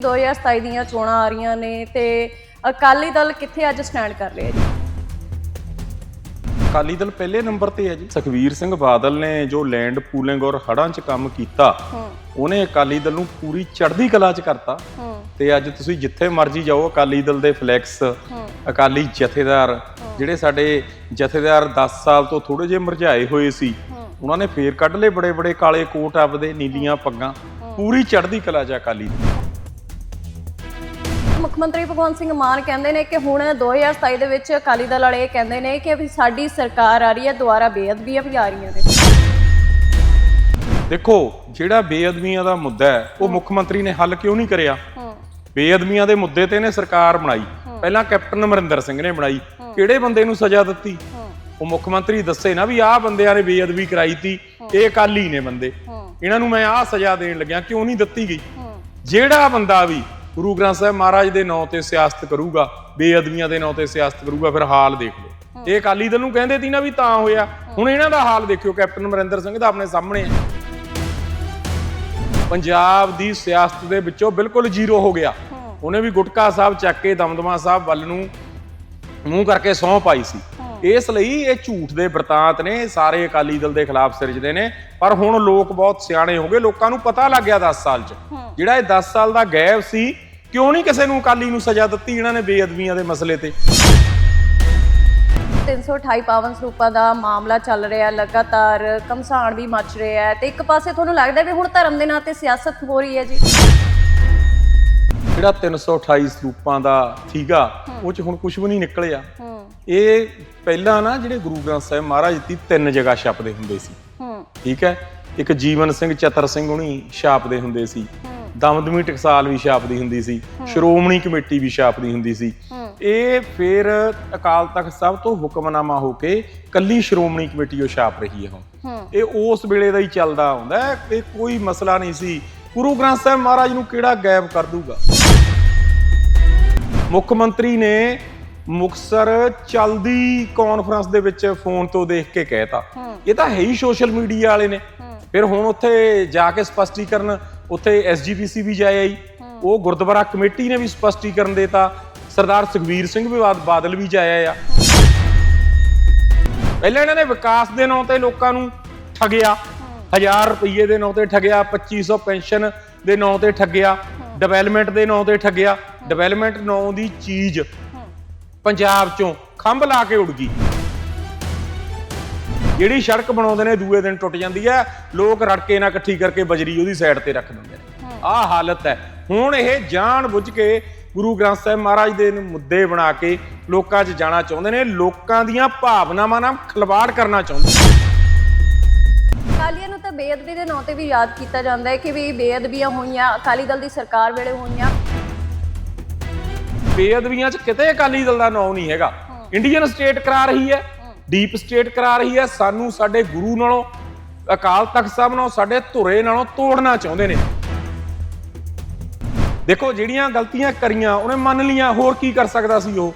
2027 ਦੀਆਂ ਚੋਣਾਂ ਆ ਰਹੀਆਂ ਨੇ ਤੇ ਅਕਾਲੀ ਦਲ ਕਿੱਥੇ ਅੱਜ ਸਟੈਂਡ ਕਰ ਰਿਹਾ ਜੀ? ਅਕਾਲੀ ਦਲ ਪਹਿਲੇ ਨੰਬਰ ਤੇ ਹੈ ਜੀ। ਸੁਖਵੀਰ ਸਿੰਘ ਬਾਦਲ ਨੇ ਜੋ ਲੈਂਡ ਪੂਲਿੰਗ ਔਰ ਹੜਾਂ 'ਚ ਕੰਮ ਕੀਤਾ ਉਹਨੇ ਅਕਾਲੀ ਦਲ ਨੂੰ ਪੂਰੀ ਚੜ੍ਹਦੀ ਕਲਾ 'ਚ ਕਰਤਾ। ਤੇ ਅੱਜ ਤੁਸੀਂ ਜਿੱਥੇ ਮਰਜ਼ੀ ਜਾਓ ਅਕਾਲੀ ਦਲ ਦੇ ਫਲੈਕਸ ਅਕਾਲੀ ਜਥੇਦਾਰ ਜਿਹੜੇ ਸਾਡੇ ਜਥੇਦਾਰ 10 ਸਾਲ ਤੋਂ ਥੋੜੇ ਜਿਹੇ ਮੁਰਝਾਏ ਹੋਏ ਸੀ ਉਹਨਾਂ ਨੇ ਫੇਰ ਕੱਢ ਲਏ ਬੜੇ ਬੜੇ ਕਾਲੇ ਕੋਟ ਆਪਦੇ ਨੀਲੀਆਂ ਪੱਗਾਂ। ਪੂਰੀ ਚੜ੍ਹਦੀ ਕਲਾ 'ਚ ਅਕਾਲੀ ਦਲ। ਮੁੱਖ ਮੰਤਰੀ ਭਗਵੰਤ ਸਿੰਘ ਮਾਨ ਕਹਿੰਦੇ ਨੇ ਕਿ ਹੁਣ 2027 ਦੇ ਵਿੱਚ ਅਕਾਲੀ ਦਲ ਵਾਲੇ ਇਹ ਕਹਿੰਦੇ ਨੇ ਕਿ ਵੀ ਸਾਡੀ ਸਰਕਾਰ ਆ ਰਹੀ ਹੈ ਦੁਆਰਾ ਬੇਅਦਬੀਆਂ ਵੀ ਆ ਰਹੀਆਂ ਨੇ। ਦੇਖੋ ਜਿਹੜਾ ਬੇਅਦਬੀਆਂ ਦਾ ਮੁੱਦਾ ਹੈ ਉਹ ਮੁੱਖ ਮੰਤਰੀ ਨੇ ਹੱਲ ਕਿਉਂ ਨਹੀਂ ਕਰਿਆ? ਬੇਅਦਬੀਆਂ ਦੇ ਮੁੱਦੇ ਤੇ ਨੇ ਸਰਕਾਰ ਬਣਾਈ। ਪਹਿਲਾਂ ਕੈਪਟਨ ਅਮਰਿੰਦਰ ਸਿੰਘ ਨੇ ਬਣਾਈ। ਕਿਹੜੇ ਬੰਦੇ ਨੂੰ ਸਜ਼ਾ ਦਿੱਤੀ? ਉਹ ਮੁੱਖ ਮੰਤਰੀ ਦੱਸੇ ਨਾ ਵੀ ਆਹ ਬੰਦਿਆਂ ਨੇ ਬੇਅਦਬੀ ਕਰਾਈ ਤੀ ਇਹ ਅਕਾਲੀ ਨੇ ਬੰਦੇ। ਇਹਨਾਂ ਨੂੰ ਮੈਂ ਆਹ ਸਜ਼ਾ ਦੇਣ ਲੱਗਿਆ ਕਿਉਂ ਨਹੀਂ ਦਿੱਤੀ ਗਈ? ਜਿਹੜਾ ਬੰਦਾ ਵੀ ਗੁਰੂ ਗ੍ਰੰਥ ਸਾਹਿਬ ਮਹਾਰਾਜ ਦੇ ਨਾਂ ਤੇ ਸਿਆਸਤ ਕਰੂਗਾ ਬੇਅਦਬੀਆਂ ਦੇ ਨਾਂ ਤੇ ਸਿਆਸਤ ਕਰੂਗਾ ਫਿਰ ਹਾਲ ਦੇਖ ਲਓ। ਇਹ ਅਕਾਲੀ ਦਲ ਨੂੰ ਕਹਿੰਦੇ ਤੀ ਨਾ ਵੀ ਤਾਂ ਹੋਇਆ ਹੁਣ ਇਹਨਾਂ ਦਾ ਹਾਲ ਦੇਖਿਓ ਕੈਪਟਨ ਅਮਰਿੰਦਰ ਸਿੰਘ ਦਾ ਆਪਣੇ ਸਾਹਮਣੇ ਪੰਜਾਬ ਦੀ ਸਿਆਸਤ ਦੇ ਵਿੱਚੋਂ ਬਿਲਕੁਲ ਜ਼ੀਰੋ ਹੋ ਗਿਆ। ਉਹਨੇ ਵੀ ਗੁਟਕਾ ਸਾਹਿਬ ਚੱਕ ਕੇ ਦਮਦਮਾ ਸਾਹਿਬ ਵੱਲ ਨੂੰ ਮੂੰਹ ਕਰਕੇ ਸਹੁੰ ਪਾਈ ਸੀ। ਇਸ ਲਈ ਇਹ ਝੂਠ ਦੇ ਵਰਤਾਂਤ ਨੇ ਸਾਰੇ ਅਕਾਲੀ ਦਲ ਦੇ ਖਿਲਾਫ ਸਿਰਜਦੇ ਨੇ। ਪਰ ਹੁਣ ਲੋਕ ਬਹੁਤ ਸਿਆਣੇ ਹੋ ਗਏ ਲੋਕਾਂ ਨੂੰ ਪਤਾ ਲੱਗ ਗਿਆ 10 ਸਾਲ 'ਚ। ਜਿਹੜਾ ਇਹ 10 ਸਾਲ ਦਾ ਗੈਪ ਸੀ ਕਿਉਂ ਨਹੀਂ ਕਿਸੇ ਨੂੰ ਅਕਾਲੀ ਨੂੰ ਸਜ਼ਾ ਦਿੱਤੀ ਇਹਨਾਂ ਨੇ ਬੇਅਦਬੀਆਂ ਦੇ ਮਸਲੇ ਤੇ? 328 ਪਾਵਨ ਸਰੂਪਾਂ ਦਾ ਮਾਮਲਾ ਚੱਲ ਰਿਹਾ ਲਗਾਤਾਰ ਕਮਸਾਣ ਵੀ ਮਚ ਰਿਹਾ ਹੈ ਤੇ ਇੱਕ ਪਾਸੇ ਤੁਹਾਨੂੰ ਲੱਗਦਾ ਵੀ ਹੁਣ ਧਰਮ ਦੇ ਨਾਂ ਤੇ ਸਿਆਸਤ ਹੋ ਰਹੀ ਹੈ ਜੀ। ਜਿਹੜਾ 328 ਸਰੂਪਾਂ ਦਾ ਸੀਗਾ ਉਹ 'ਚ ਹੁਣ ਕੁਝ ਵੀ ਨਹੀਂ ਨਿਕਲਿਆ। ਇਹ ਪਹਿਲਾਂ ਨਾ ਜਿਹੜੇ ਗੁਰੂ ਗ੍ਰੰਥ ਸਾਹਿਬ ਮਹਾਰਾਜ ਦੀ ਤਿੰਨ ਜਗ੍ਹਾ ਛਪਦੇ ਹੁੰਦੇ ਸੀ। ਠੀਕ ਹੈ? ਇੱਕ ਜੀਵਨ ਸਿੰਘ ਚਤਰ ਸਿੰਘ ਹੁਣੀ ਛਾਪਦੇ ਹੁੰਦੇ ਸੀ। ਦਮਦਮੀ ਟਕਸਾਲ ਵੀ ਛਾਪਦੀ ਹੁੰਦੀ ਸੀ ਸ਼੍ਰੋਮਣੀ ਕਮੇਟੀ ਵੀ ਛਾਪਦੀ ਹੁੰਦੀ ਸੀ। ਇਹ ਫਿਰ ਅਕਾਲ ਤਖਤ ਸਾਹਿਬ ਤੋਂ ਹੁਕਮਨਾਮਾ ਹੋ ਕੇ ਕੱਲੀ ਸ਼੍ਰੋਮਣੀ ਕਮੇਟੀ ਉਹ ਛਾਪ ਰਹੀ ਹੈ ਹੁਣ। ਇਹ ਉਸ ਵੇਲੇ ਦਾ ਹੀ ਚੱਲਦਾ ਹੁੰਦਾ ਹੈ ਇਹ ਕੋਈ ਮਸਲਾ ਨਹੀਂ ਸੀ। ਗੁਰੂ ਗ੍ਰੰਥ ਸਾਹਿਬ ਮਹਾਰਾਜ ਨੂੰ ਕਿਹੜਾ ਗਾਇਬ ਕਰ ਦੂਗਾ? ਮੁੱਖ ਮੰਤਰੀ ਨੇ ਮੁਕਸਰ ਚਲਦੀ ਕਾਨਫਰੰਸ ਦੇ ਵਿੱਚ ਫੋਨ ਤੋਂ ਦੇਖ ਕੇ ਕਹਿਤਾ ਇਹ ਤਾਂ ਹੈ ਹੀ ਸੋਸ਼ਲ ਮੀਡੀਆ ਵਾਲੇ ਨੇ। ਫਿਰ ਹੁਣ ਉੱਥੇ ਜਾ ਕੇ ਸਪਸ਼ਟੀਕਰਨ ਉੱਥੇ ਐਸਜੀਪੀਸੀ ਵੀ ਜਾਇਆ ਹੀ। ਉਹ ਗੁਰਦੁਆਰਾ ਕਮੇਟੀ ਨੇ ਵੀ ਸਪਸ਼ਟੀਕਰਨ ਦੇਤਾ। ਸਰਦਾਰ ਸੁਖਵੀਰ ਸਿੰਘ ਵੀ ਬਾਦ- ਬਾਦਲ ਵੀ ਜਾਇਆ ਆ। ਪਹਿਲਾਂ ਇਹਨਾਂ ਨੇ ਵਿਕਾਸ ਦੇ ਨਾਂ ਤੇ ਲੋਕਾਂ ਨੂੰ ਠੱਗਿਆ। 1000 ਰੁਪਏ ਦੇ ਨਾਂ ਤੇ ਠੱਗਿਆ 2500 ਪੈਨਸ਼ਨ ਦੇ ਨਾਂ ਤੇ ਠੱਗਿਆ ਡਿਵੈਲਪਮੈਂਟ ਦੇ ਨਾਂ ਤੇ ਠੱਗਿਆ। ਡਿਵੈਲਪਮੈਂਟ ਨਾਂ ਦੀ ਚੀਜ਼ ਪੰਜਾਬ ਚੋਂ ਖੰਭ ਲਾ ਕੇ ਉੱਡ ਗਈ। ਜਿਹੜੀ ਸੜਕ ਬਣਾਉਂਦੇ ਨੇ ਦੂਏ ਦਿਨ ਟੁੱਟ ਜਾਂਦੀ ਹੈ। ਲੋਕ ਰੜਕੇ ਨਾਲ ਇਕੱਠੀ ਕਰਕੇ ਬਜਰੀ ਉਹਦੀ ਸਾਈਡ ਤੇ ਰੱਖ ਦਿੰਦੇ ਨੇ। ਆਹ ਹਾਲਤ ਹੈ। ਹੁਣ ਇਹ ਜਾਣ ਬੁੱਝ ਕੇ ਗੁਰੂ ਗ੍ਰੰਥ ਸਾਹਿਬ ਮਹਾਰਾਜ ਦੇ ਨੂੰ ਮੁੱਦੇ ਬਣਾ ਕੇ ਲੋਕਾਂ 'ਚ ਜਾਣਾ ਚਾਹੁੰਦੇ ਨੇ ਲੋਕਾਂ ਦੀਆਂ ਭਾਵਨਾਵਾਂ ਨਾਲ ਖਿਲਵਾੜ ਕਰਨਾ ਚਾਹੁੰਦੇ ਨੇ। ਅਕਾਲੀਆਂ ਨੂੰ ਤਾਂ ਬੇਅਦਬੀ ਦੇ ਨਾਂ ਤੇ ਵੀ ਯਾਦ ਕੀਤਾ ਜਾਂਦਾ ਹੈ ਕਿ ਵੀ ਬੇਅਦਬੀਆਂ ਹੋਈਆਂ ਅਕਾਲੀ ਦਲ ਦੀ ਸਰਕਾਰ ਵੇਲੇ ਹੋਈਆਂ। ਬੇਅਦਬੀਆਂ 'ਚ ਕਿਤੇ ਅਕਾਲੀ ਦਲ ਦਾ ਨਾਂ ਨਹੀਂ ਹੈਗਾ। ਇੰਡੀਅਨ ਸਟੇਟ ਕਰਾ ਰਹੀ ਹੈ। ਡੀਪ ਸਟੇਟ ਕਰਾ ਰਹੀ ਹੈ। ਸਾਨੂੰ ਸਾਡੇ ਗੁਰੂ ਨਾਲੋਂ ਅਕਾਲ ਤਖਤ ਸਾਹਿਬ ਨਾਲੋਂ ਸਾਡੇ ਧੁਰੇ ਨਾਲੋਂ ਤੋੜਨਾ ਚਾਹੁੰਦੇ ਨੇ। ਦੇਖੋ ਜਿਹੜੀਆਂ ਗਲਤੀਆਂ ਕਰੀਆਂ ਉਹਨੇ ਮੰਨ ਲੀਆਂ ਹੋਰ ਕੀ ਕਰ ਸਕਦਾ ਸੀ ਉਹ?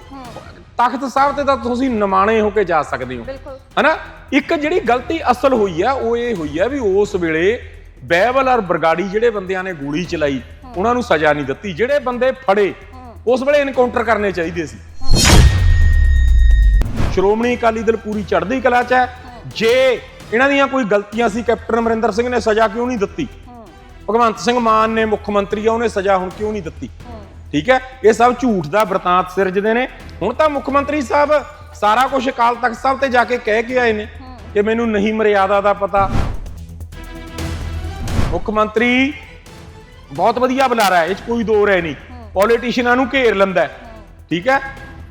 ਤਖਤ ਸਾਹਿਬ ਤੇ ਤਾਂ ਤੁਸੀਂ ਨਿਮਾਣੇ ਹੋ ਕੇ ਜਾ ਸਕਦੇ ਹੋ। ਹਨਾ? ਇੱਕ ਜਿਹੜੀ ਗਲਤੀ ਅਸਲ ਹੋਈ ਆ ਉਹ ਇਹ ਹੋਈ ਆ ਵੀ ਉਸ ਵੇਲੇ ਬੈਬਲ ਔਰ ਬਰਗਾੜੀ ਜਿਹੜੇ ਬੰਦਿਆਂ ਨੇ ਗੋਲੀ ਚਲਾਈ ਉਹਨਾਂ ਨੂੰ ਸਜ਼ਾ ਨਹੀਂ ਦਿੱਤੀ। ਜਿਹੜੇ ਬੰਦੇ ਫੜੇ ਉਸ ਵੇਲੇ ਐਨਕਾਊਂਟਰ ਕਰਨੇ ਚਾਹੀਦੇ ਸੀ। ਸ਼੍ਰੋਮਣੀ ਅਕਾਲੀ ਦਲ ਪੂਰੀ ਚੜ੍ਹਦੀ ਕਲਾ 'ਚ ਹੈ। ਜੇ ਇਹਨਾਂ ਦੀਆਂ ਕੋਈ ਗਲਤੀਆਂ ਸੀ ਕੈਪਟਨ ਅਮਰਿੰਦਰ ਸਿੰਘ ਨੇ ਸਜ਼ਾ ਕਿਉਂ ਨਹੀਂ ਦਿੱਤੀ? ਭਗਵੰਤ ਸਿੰਘ ਮਾਨ ਨੇ ਮੁੱਖ ਮੰਤਰੀ ਆ ਉਹਨੇ ਸਜ਼ਾ ਹੁਣ ਕਿਉਂ ਨਹੀਂ ਦਿੱਤੀ? ਠੀਕ ਹੈ? ਇਹ ਸਭ ਝੂਠ ਦਾ ਵਰਤਾਂਤ ਸਿਰਜਦੇ ਨੇ। ਹੁਣ ਤਾਂ ਮੁੱਖ ਮੰਤਰੀ ਸਾਹਿਬ ਸਾਰਾ ਕੁਝ ਅਕਾਲ ਤਖਤ ਸਾਹਿਬ ਤੇ ਜਾ ਕੇ ਕਹਿ ਕੇ ਆਏ ਨੇ ਕਿ ਮੈਨੂੰ ਨਹੀਂ ਮਰਿਆਦਾ ਦਾ ਪਤਾ। ਮੁੱਖ ਮੰਤਰੀ ਬਹੁਤ ਵਧੀਆ ਬੁਲਾਰਾ ਹੈ ਇਹ 'ਚ ਕੋਈ ਦੋ ਰਹਿ ਨਹੀਂ। ਪੋਲੀਟੀਸ਼ੀਅਨਾਂ ਨੂੰ ਘੇਰ ਲੈਂਦਾ। ਠੀਕ ਹੈ?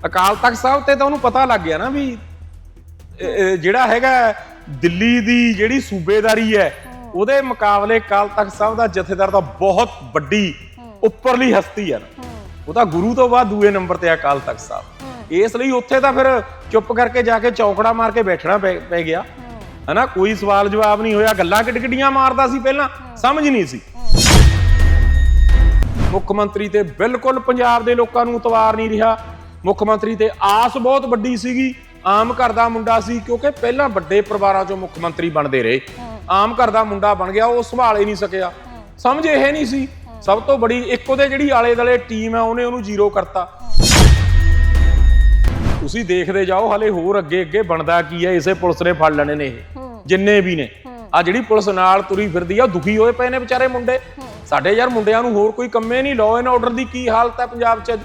ਅਕਾਲ ਤਖਤ ਸਾਹਿਬ ਤੇ ਤਾਂ ਉਹਨੂੰ ਪਤਾ ਲੱਗ ਗਿਆ ਨਾ ਵੀ ਜਿਹੜਾ ਹੈਗਾ ਦਿੱਲੀ ਦੀ ਜਿਹੜੀ ਸੂਬੇਦਾਰੀ ਹੈ ਉਹਦੇ ਮੁਕਾਬਲੇ ਅਕਾਲ ਤਖਤ ਸਾਹਿਬ ਦਾ ਜਥੇਦਾਰ ਤਾਂ ਬਹੁਤ ਵੱਡੀ ਉੱਪਰਲੀ ਹਸਤੀ ਹੈ। ਉਹ ਤਾਂ ਗੁਰੂ ਤੋਂ ਬਾਅਦ ਦੂਏ ਨੰਬਰ ਤੇ ਆ ਅਕਾਲ ਤਖਤ ਸਾਹਿਬ। ਇਸ ਲਈ ਉੱਥੇ ਤਾਂ ਫਿਰ ਚੁੱਪ ਕਰਕੇ ਜਾ ਕੇ ਚੌਕੜਾ ਮਾਰ ਕੇ ਬੈਠਣਾ ਪੈ ਪੈ ਗਿਆ। ਹਨਾ ਕੋਈ ਸਵਾਲ ਜਵਾਬ ਨਹੀਂ ਹੋਇਆ ਗੱਲਾਂ ਕਿਟਕਿਟੀਆਂ ਮਾਰਦਾ ਸੀ ਪਹਿਲਾਂ ਸਮਝ ਨਹੀਂ ਸੀ। ਮੁੱਖ ਮੰਤਰੀ ਤੇ ਬਿਲਕੁਲ ਪੰਜਾਬ ਦੇ ਲੋਕਾਂ ਨੂੰ ਉਤਵਾਰ ਨਹੀਂ ਰਿਹਾ। ਮੁੱਖ ਮੰਤਰੀ ਤੇ ਆਸ ਬਹੁਤ ਵੱਡੀ ਸੀਗੀ। ਆਮ ਘਰ ਦਾ ਮੁੰਡਾ ਸੀ ਕਿਉਂਕਿ ਪਹਿਲਾਂ ਵੱਡੇ ਪਰਿਵਾਰਾਂ ਚੋਂ ਮੁੱਖ ਮੰਤਰੀ ਬਣਦੇ ਰਹੇ। ਆਮ ਘਰ ਦਾ ਮੁੰਡਾ ਬਣ ਗਿਆ ਉਹ ਸੰਭਾਲ ਹੀ ਨਹੀਂ ਸਕਿਆ। ਸਮਝ ਇਹ ਨਹੀਂ ਸੀ। ਸਭ ਤੋਂ ਬੜੀ ਇੱਕ ਉਹਦੇ ਜਿਹੜੀ ਆਲੇ ਦਲੇ ਟੀਮ ਹੈ ਉਹਨੇ ਉਹਨੂੰ ਜ਼ੀਰੋ ਕਰਤਾ। ਤੁਸੀਂ ਦੇਖਦੇ ਜਾਓ ਹਲੇ ਹੋਰ ਅੱਗੇ ਅੱਗੇ ਬਣਦਾ ਕੀ ਹੈ ਇਸੇ ਪੁਲਿਸ ਨੇ ਫੜ ਲੈਣੇ ਨੇ ਇਹ। ਜਿੰਨੇ ਵੀ ਨੇ। ਆ ਜਿਹੜੀ ਪੁਲਿਸ ਨਾਲ ਤੁਰੀ ਫਿਰਦੀ ਆ ਉਹ ਦੁਖੀ ਹੋਏ ਪਏ ਨੇ ਵਿਚਾਰੇ ਮੁੰਡੇ। ਸਾਡੇ ਯਾਰ ਮੁੰਡਿਆਂ ਨੂੰ ਹੋਰ ਕੋਈ ਕੰਮੇ ਨਹੀਂ ਲਾਅ ਐਂਡ ਆਰਡਰ ਦੀ ਕੀ ਹਾਲਤ ਹੈ ਪੰਜਾਬ 'ਚ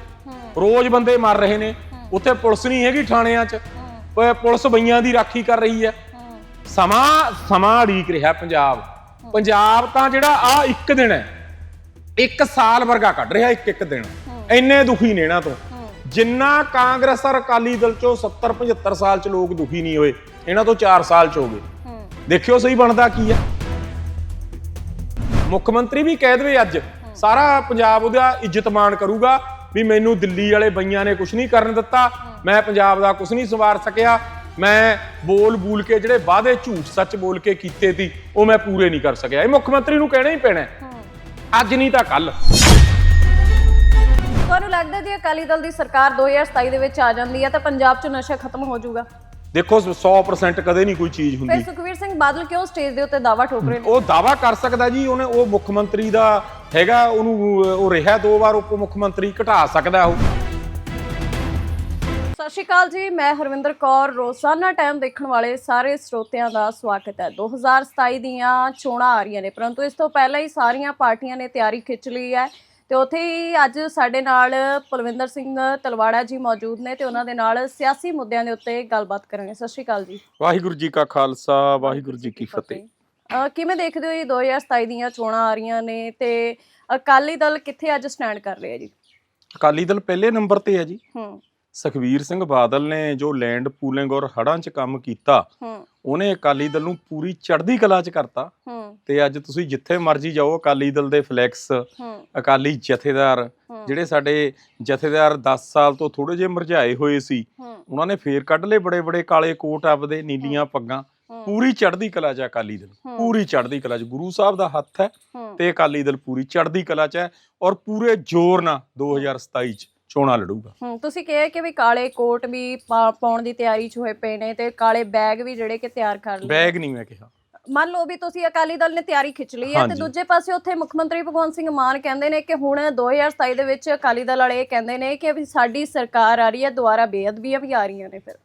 ਰੋਜ਼ ਬੰਦੇ ਮਰ ਰਹੇ ਨੇ। ਉੱਥੇ ਪੁਲਿਸ ਨਹੀਂ ਹੈਗੀ ਥਾਣਿਆਂ 'ਚ। ਪ- ਪੁਲਿਸ ਬਈਆਂ ਦੀ ਰਾਖੀ ਕਰ ਰਹੀ ਹੈ। ਸਮਾਂ ਸਮਾਂ ਅੜੀਕ ਰਿਹਾ ਪੰਜਾਬ। ਪੰਜਾਬ ਤਾਂ ਜਿਹੜਾ ਆ ਇੱਕ ਦਿਨ ਹੈ। ਇੱਕ ਸਾਲ ਵਰਗਾ ਕੱਢ ਰਿਹਾ ਇੱਕ ਇੱਕ ਦਿਨ। ਇੰਨੇ ਦੁਖੀ ਨੇ ਇਹਨਾਂ ਤੋਂ। ਜਿੰਨਾ ਕਾਂਗਰਸ ਔਰ ਅਕਾਲੀ ਦਲ ਚੋਂ 70 75 ਸਾਲ ਚ ਲੋਕ ਦੁਖੀ ਨਹੀਂ ਹੋਏ ਇਹਨਾਂ ਤੋਂ 4 ਸਾਲ ਚ ਹੋ ਗਏ। ਦੇਖਿਓ ਸਹੀ ਬਣਦਾ ਕੀ ਹੈ। ਮੁੱਖ ਮੰਤਰੀ ਵੀ ਕਹਿ ਦੇਵੇ ਅੱਜ ਸਾਰਾ ਪੰਜਾਬ ਉਹਦਾ ਇੱਜ਼ਤ ਮਾਣ ਕਰੂਗਾ। ਵੀ ਮੈਨੂੰ ਦਿੱਲੀ ਵਾਲੇ ਬਈਆਂ ਨੇ ਕੁਝ ਨਹੀਂ ਕਰਨ ਦਿੱਤਾ। ਮੈਂ ਪੰਜਾਬ ਦਾ ਕੁਝ ਨਹੀਂ ਸਵਾਰ ਸਕਿਆ। ਮੈਂ ਬੋਲ ਬੂਲ ਕੇ ਜਿਹੜੇ ਵਾਅਦੇ ਝੂਠ ਸੱਚ ਬੋਲ ਕੇ ਕੀਤੇ ਸੀ ਉਹ ਮੈਂ ਪੂਰੇ ਨਹੀਂ ਕਰ ਸਕਿਆ। ਇਹ ਮੁੱਖ ਮੰਤਰੀ ਨੂੰ ਕਹਿਣਾ ਹੀ ਪੈਣਾ ਹੈ। ਅੱਜ ਨਹੀਂ ਤਾਂ ਕੱਲ ਤੁਹਾਨੂੰ ਲੱਗਦਾ ਜੀ ਅਕਾਲੀ ਦਲ ਦੀ ਸਰਕਾਰ 2027 ਦੇ ਵਿੱਚ ਆ ਜਾਂਦੀ ਹੈ ਤਾਂ ਪੰਜਾਬ 'ਚ ਨਸ਼ਾ ਖਤਮ ਹੋ ਜਾਊਗਾ? ਦੇਖੋ 100% ਕਦੇ ਨਹੀਂ ਕੋਈ ਚੀਜ਼ ਫਿਰ ਹੁੰਦੀ ਸੁਖਵੀਰ ਸਿੰਘ ਬਾਦਲ ਕਿਉਂ ਸਟੇਜ ਦੇ ਉੱਤੇ ਦਾਵਾ ਠੋਕ ਰਹੇ ਨੇ? ਉਹ ਦਾਵਾ ਕਰ ਸਕਦਾ ਜੀ ਉਹਨੇ ਉਹ ਮੁੱਖ ਮੰਤਰੀ ਦਾ ਹੈਗਾ ਉਹਨੂੰ ਉਹ ਰਿਹਾ ਦੋ ਵਾਰ ਉਪ ਮੁੱਖ ਮੰਤਰੀ ਘਟਾ ਸਕਦਾ ਉਹ। ਸਤਿ ਸ਼੍ਰੀ ਅਕਾਲ ਜੀ ਮੈਂ ਹਰਵਿੰਦਰ ਕੌਰ। ਰੋਜ਼ਾਨਾ ਟਾਈਮ ਦੇਖਣ ਵਾਲੇ ਸਾਰੇ ਸਰੋਤਿਆਂ ਦਾ ਸਵਾਗਤ ਹੈ। 2027 ਦੀਆਂ ਚੋਣਾਂ ਆ ਰਹੀਆਂ ਨੇ ਪਰੰਤੂ ਇਸ ਤੋਂ ਪਹਿਲਾਂ ਹੀ ਸਾਰੀਆਂ ਪਾਰਟੀਆਂ ਨੇ ਤਿਆਰੀ ਖਿੱਚ ਲਈ ਹੈ। ਤੇ ਉੱਥੇ ਹੀ ਅੱਜ ਸਾਡੇ ਨਾਲ ਪਲਵਿੰਦਰ ਸਿੰਘ ਤਲਵਾੜਾ ਜੀ ਮੌਜੂਦ ਨੇ ਤੇ ਉਹਨਾਂ ਦੇ ਨਾਲ ਸਿਆਸੀ ਮੁੱਦਿਆਂ ਦੇ ਉੱਤੇ ਗੱਲਬਾਤ ਕਰਾਂਗੇ। ਸਤਿ ਸ਼੍ਰੀ ਅਕਾਲ ਜੀ। ਵਾਹਿਗੁਰੂ ਜੀ ਕਾ ਖਾਲਸਾ ਵਾਹਿਗੁਰੂ ਜੀ ਕੀ ਫਤਿਹ। ਕਿਵੇਂ ਦੇਖਦੇ ਹੋ ਜੀ 2027 ਦੀਆਂ ਚੋਣਾਂ ਆ ਰਹੀਆਂ ਨੇ ਤੇ ਅਕਾਲੀ ਦਲ ਕਿੱਥੇ ਅੱਜ ਸਟੈਂਡ ਕਰ ਰਿਹਾ ਜੀ? ਅਕਾਲੀ ਦਲ ਪਹਿਲੇ ਨੰਬਰ ਤੇ ਹੈ ਜੀ। ਹੂੰ। ਸੁਖਵੀਰ ਸਿੰਘ ਬਾਦਲ ਨੇ ਜੋ ਲੈਂਡ ਪੂਲਿੰਗ ਔਰ ਹੜਾਂ 'ਚ ਕੰਮ ਕੀਤਾ ਹੂੰ। ਉਹਨੇ ਅਕਾਲੀ ਦਲ ਨੂੰ ਪੂਰੀ ਚੜ੍ਹਦੀ ਕਲਾ 'ਚ ਕਰਤਾ। ਹੂੰ। ਤੇ ਅੱਜ ਤੁਸੀਂ ਜਿੱਥੇ ਮਰਜ਼ੀ ਜਾਓ ਅਕਾਲੀ ਦਲ ਦੇ ਫਲੈਕਸ ਹੂੰ। ਅਕਾਲੀ ਜਥੇਦਾਰ। ਜਿਹੜੇ ਸਾਡੇ ਜਥੇਦਾਰ 10 ਸਾਲ ਤੋਂ ਥੋੜੇ ਜਿਹੇ ਮੁਰਝਾਏ ਹੋਏ ਸੀ ਉਹਨਾਂ ਨੇ ਫੇਰ ਕੱਢ ਲਏ ਬੜੇ ਬੜੇ ਕਾਲੇ ਕੋਟ ਆਪਦੇ ਨੀਲੀਆਂ ਪੱਗਾਂ। ਪੂਰੀ ਚੜ੍ਹਦੀ ਕਲਾ 'ਚ ਅਕਾਲੀ ਦਲ। ਪੂਰੀ ਚੜ੍ਹਦੀ ਕਲਾ 'ਚ। ਗੁਰੂ ਸਾਹਿਬ ਦਾ ਹੱਥ ਹੈ ਤੇ ਅਕਾਲੀ ਦਲ ਪੂਰੀ ਚੜ੍ਹਦੀ ਕਲਾ 'ਚ ਹੈ ਔਰ ਪੂਰੇ ਜ਼ੋਰ ਨਾਲ 2027 'ਚ ਚੋਣਾਂ ਲੜੂਗਾ। ਤੁਸੀਂ ਕਿਹਾ ਕਿ ਵੀ ਕਾਲੇ ਕੋਟ ਵੀ ਪਾਉਣ ਦੀ ਤਿਆਰੀ 'ਚ ਹੋਏ ਪਏ ਨੇ ਤੇ ਕਾਲੇ ਬੈਗ ਵੀ ਜਿਹੜੇ ਕਿ ਤਿਆਰ ਕਰ ਲਏ। ਬੈਗ ਨਹੀਂ ਮੈਂ ਕਿਹਾ। ਮੰਨ ਲਓ ਵੀ ਤੁਸੀਂ ਅਕਾਲੀ ਦਲ ਨੇ ਤਿਆਰੀ ਖਿੱਚ ਲਈ ਹੈ ਤੇ। ਦੂਜੇ ਪਾਸੇ ਉੱਥੇ ਮੁੱਖ ਮੰਤਰੀ ਭਗਵੰਤ ਸਿੰਘ ਮਾਨ ਕਹਿੰਦੇ ਨੇ ਕਿ ਹੁਣ 2027 ਦੇ ਵਿੱਚ ਅਕਾਲੀ ਦਲ ਵਾਲੇ ਕਹਿੰਦੇ ਨੇ ਕਿ ਸਾਡੀ ਸਰਕਾਰ ਆ ਰਹੀ ਹੈ ਦੁਆਰਾ ਬੇਅਦਬੀਆਂ ਵੀ ਆ ਰਹੀਆਂ ਨੇ ਫਿਰ।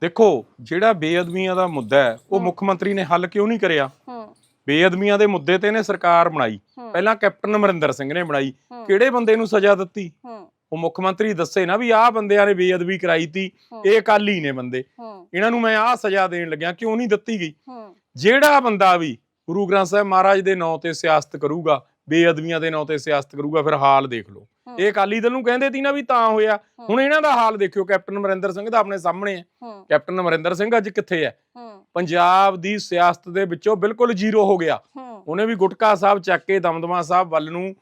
ਦੇਖੋ ਜਿਹੜਾ ਬੇਅਦਬੀਆਂ ਦਾ ਮੁੱਦਾ ਹੈ ਉਹ ਮੁੱਖ ਮੰਤਰੀ ਨੇ ਹੱਲ ਕਿਉਂ ਨਹੀਂ ਕਰਿਆ? ਹੂੰ। ਬੇਅਦਬੀਆਂ ਦੇ ਮੁੱਦੇ ਤੇ ਨੇ ਸਰਕਾਰ ਬਣਾਈ। ਪਹਿਲਾਂ ਕੈਪਟਨ ਅਮਰਿੰਦਰ ਸਿੰਘ ਨੇ ਬਣਾਈ। ਕਿਹੜੇ ਬੰਦੇ ਨੂੰ ਸਜ਼ਾ ਦਿੱਤੀ? ਉਹ ਮੁੱਖ ਮੰਤਰੀ ਦੱਸੇ ਨਾ ਵੀ ਆਹ ਬੰਦਿਆਂ ਨੇ ਬੇਅਦਬੀ ਕਰਾਈ ਤੀ। ਇਹ ਅਕਾਲੀ ਨੇ ਬੰਦੇ। ਇਹਨਾਂ ਨੂੰ ਮੈਂ ਆਹ ਸਜ਼ਾ ਦੇਣ ਲੱਗਿਆ ਕਿਉਂ ਨਹੀਂ ਦਿੱਤੀ ਗਈ? ਜਿਹੜਾ ਬੰਦਾ ਵੀ ਗੁਰੂ ਗ੍ਰੰਥ ਸਾਹਿਬ ਮਹਾਰਾਜ ਦੇ ਨਾਂ ਤੇ ਸਿਆਸਤ ਕਰੂਗਾ ਬੇਅਦਬੀਆਂ ਦੇ ਨਾਂ ਤੇ ਸਿਆਸਤ ਕਰੂਗਾ ਫਿਰ ਹਾਲ ਦੇਖ ਲਓ। ਇਹ ਅਕਾਲੀ ਦਲ ਨੂੰ ਕਹਿੰਦੇ ਤੀ ਨਾ ਵੀ ਤਾਂ ਹੋਇਆ। ਹੁਣ ਇਹਨਾਂ ਦਾ ਹਾਲ ਦੇਖਿਓ ਕੈਪਟਨ ਅਮਰਿੰਦਰ ਸਿੰਘ ਦਾ ਆਪਣੇ ਸਾਹਮਣੇ ਹੈ। ਕੈਪਟਨ ਅਮਰਿੰਦਰ ਸਿੰਘ ਅੱਜ ਕਿੱਥੇ ਹੈ? ਪੰਜਾਬ ਦੀ ਸਿਆਸਤ ਦੇ ਵਿੱਚੋਂ ਬਿਲਕੁਲ ਜ਼ੀਰੋ ਹੋ ਗਿਆ। ਉਹਨੇ ਵੀ ਗੁਟਕਾ ਸਾਹਿਬ ਚੱਕ ਕੇ ਦਮਦਮਾ ਸਾਹਿਬ ਵੱਲ ਨੂੰ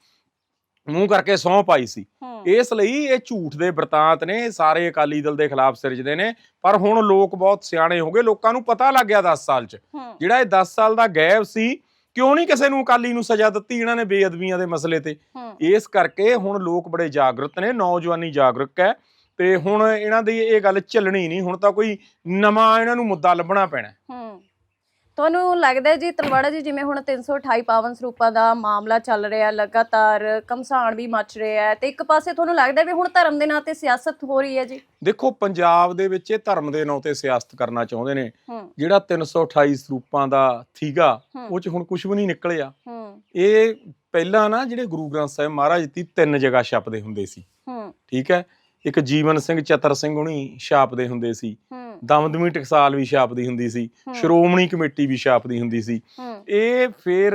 ਮੂੰਹ ਕਰਕੇ ਸਹੁੰ ਪਾਈ ਸੀ। ਇਸ ਲਈ ਇਹ ਝੂਠ ਦੇ ਵਰਤਾਂਤ ਨੇ ਸਾਰੇ ਅਕਾਲੀ ਦਲ ਦੇ ਖਿਲਾਫ ਸਿਰਜਦੇ ਨੇ। ਪਰ ਹੁਣ ਲੋਕ ਬਹੁਤ ਸਿਆਣੇ ਹੋ ਗਏ। ਲੋਕਾਂ ਨੂੰ ਪਤਾ ਲੱਗ ਗਿਆ 10 ਸਾਲ 'ਚ। ਜਿਹੜਾ ਇਹ 10 ਸਾਲ ਦਾ ਗੈਪ ਸੀ ਕਿਉਂ ਨਹੀਂ ਕਿਸੇ ਨੂੰ ਅਕਾਲੀ ਨੂੰ ਸਜ਼ਾ ਦਿੱਤੀ ਇਹਨਾਂ ਨੇ ਬੇਅਦਬੀਆਂ ਦੇ ਮਸਲੇ ਤੇ? ਇਸ ਕਰਕੇ ਹੁਣ ਲੋਕ ਬੜੇ ਜਾਗਰੂਕ ਨੇ ਨੌਜਵਾਨੀ ਜਾਗਰੂਕ ਹੈ ਤੇ ਹੁਣ ਇਹਨਾਂ ਦੀ ਇਹ ਗੱਲ ਚੱਲਣੀ ਨਹੀਂ ਹੁਣ ਤਾਂ ਕੋਈ ਨਵਾਂ ਇਹਨਾਂ ਨੂੰ ਮੁੱਦਾ ਲੱਭਣਾ ਪੈਣਾ ਹੂੰ। ਤੁਹਾਨੂੰ ਲੱਗਦਾ ਹੈ ਜੀ ਤਲਵਾੜਾ ਜੀ ਜਿਵੇਂ ਹੁਣ 328 ਪਾਵਨ ਸਰੂਪਾਂ ਦਾ ਮਾਮਲਾ ਚੱਲ ਰਿਹਾ ਲਗਾਤਾਰ ਕਮਸਾਣ ਵੀ ਮਚ ਰਿਹਾ ਹੈ ਤੇ ਇੱਕ ਪਾਸੇ ਤੁਹਾਨੂੰ ਲੱਗਦਾ ਵੀ ਹੁਣ ਧਰਮ ਦੇ ਨਾਂ ਤੇ ਸਿਆਸਤ ਹੋ ਰਹੀ ਹੈ ਜੀ? ਦੇਖੋ ਪੰਜਾਬ ਦੇ ਵਿੱਚ ਇਹ ਧਰਮ ਦੇ ਨਾਂ ਤੇ ਸਿਆਸਤ ਕਰਨਾ ਚਾਹੁੰਦੇ ਨੇ। ਜਿਹੜਾ 328 ਸਰੂਪਾਂ ਦਾ ਥੀਗਾ। ਉਹ ਚ ਹੁਣ ਕੁਝ ਵੀ ਨਹੀਂ ਨਿਕਲਿਆ। ਇਹ ਪਹਿਲਾਂ ਨਾ ਜਿਹੜੇ ਗੁਰੂ ਗ੍ਰੰਥ ਸਾਹਿਬ ਮਹਾਰਾਜ ਦੀ ਤਿੰਨ ਜਗ੍ਹਾ ਛਪਦੇ ਹੁੰਦੇ ਸੀ। ਠੀਕ ਹੈ? ਇੱਕ ਜੀਵਨ ਸਿੰਘ ਚਤਰ ਸਿੰਘ ਹੁਣੀ ਛਾਪਦੇ ਹੁੰਦੇ ਸੀ। ਦਮਦਮੀ ਟਕਸਾਲ ਵੀ ਛਾਪਦੀ ਹੁੰਦੀ ਸੀ। ਸ਼੍ਰੋਮਣੀ ਕਮੇਟੀ ਵੀ ਛਾਪਦੀ ਹੁੰਦੀ ਸੀ। ਇਹ ਫਿਰ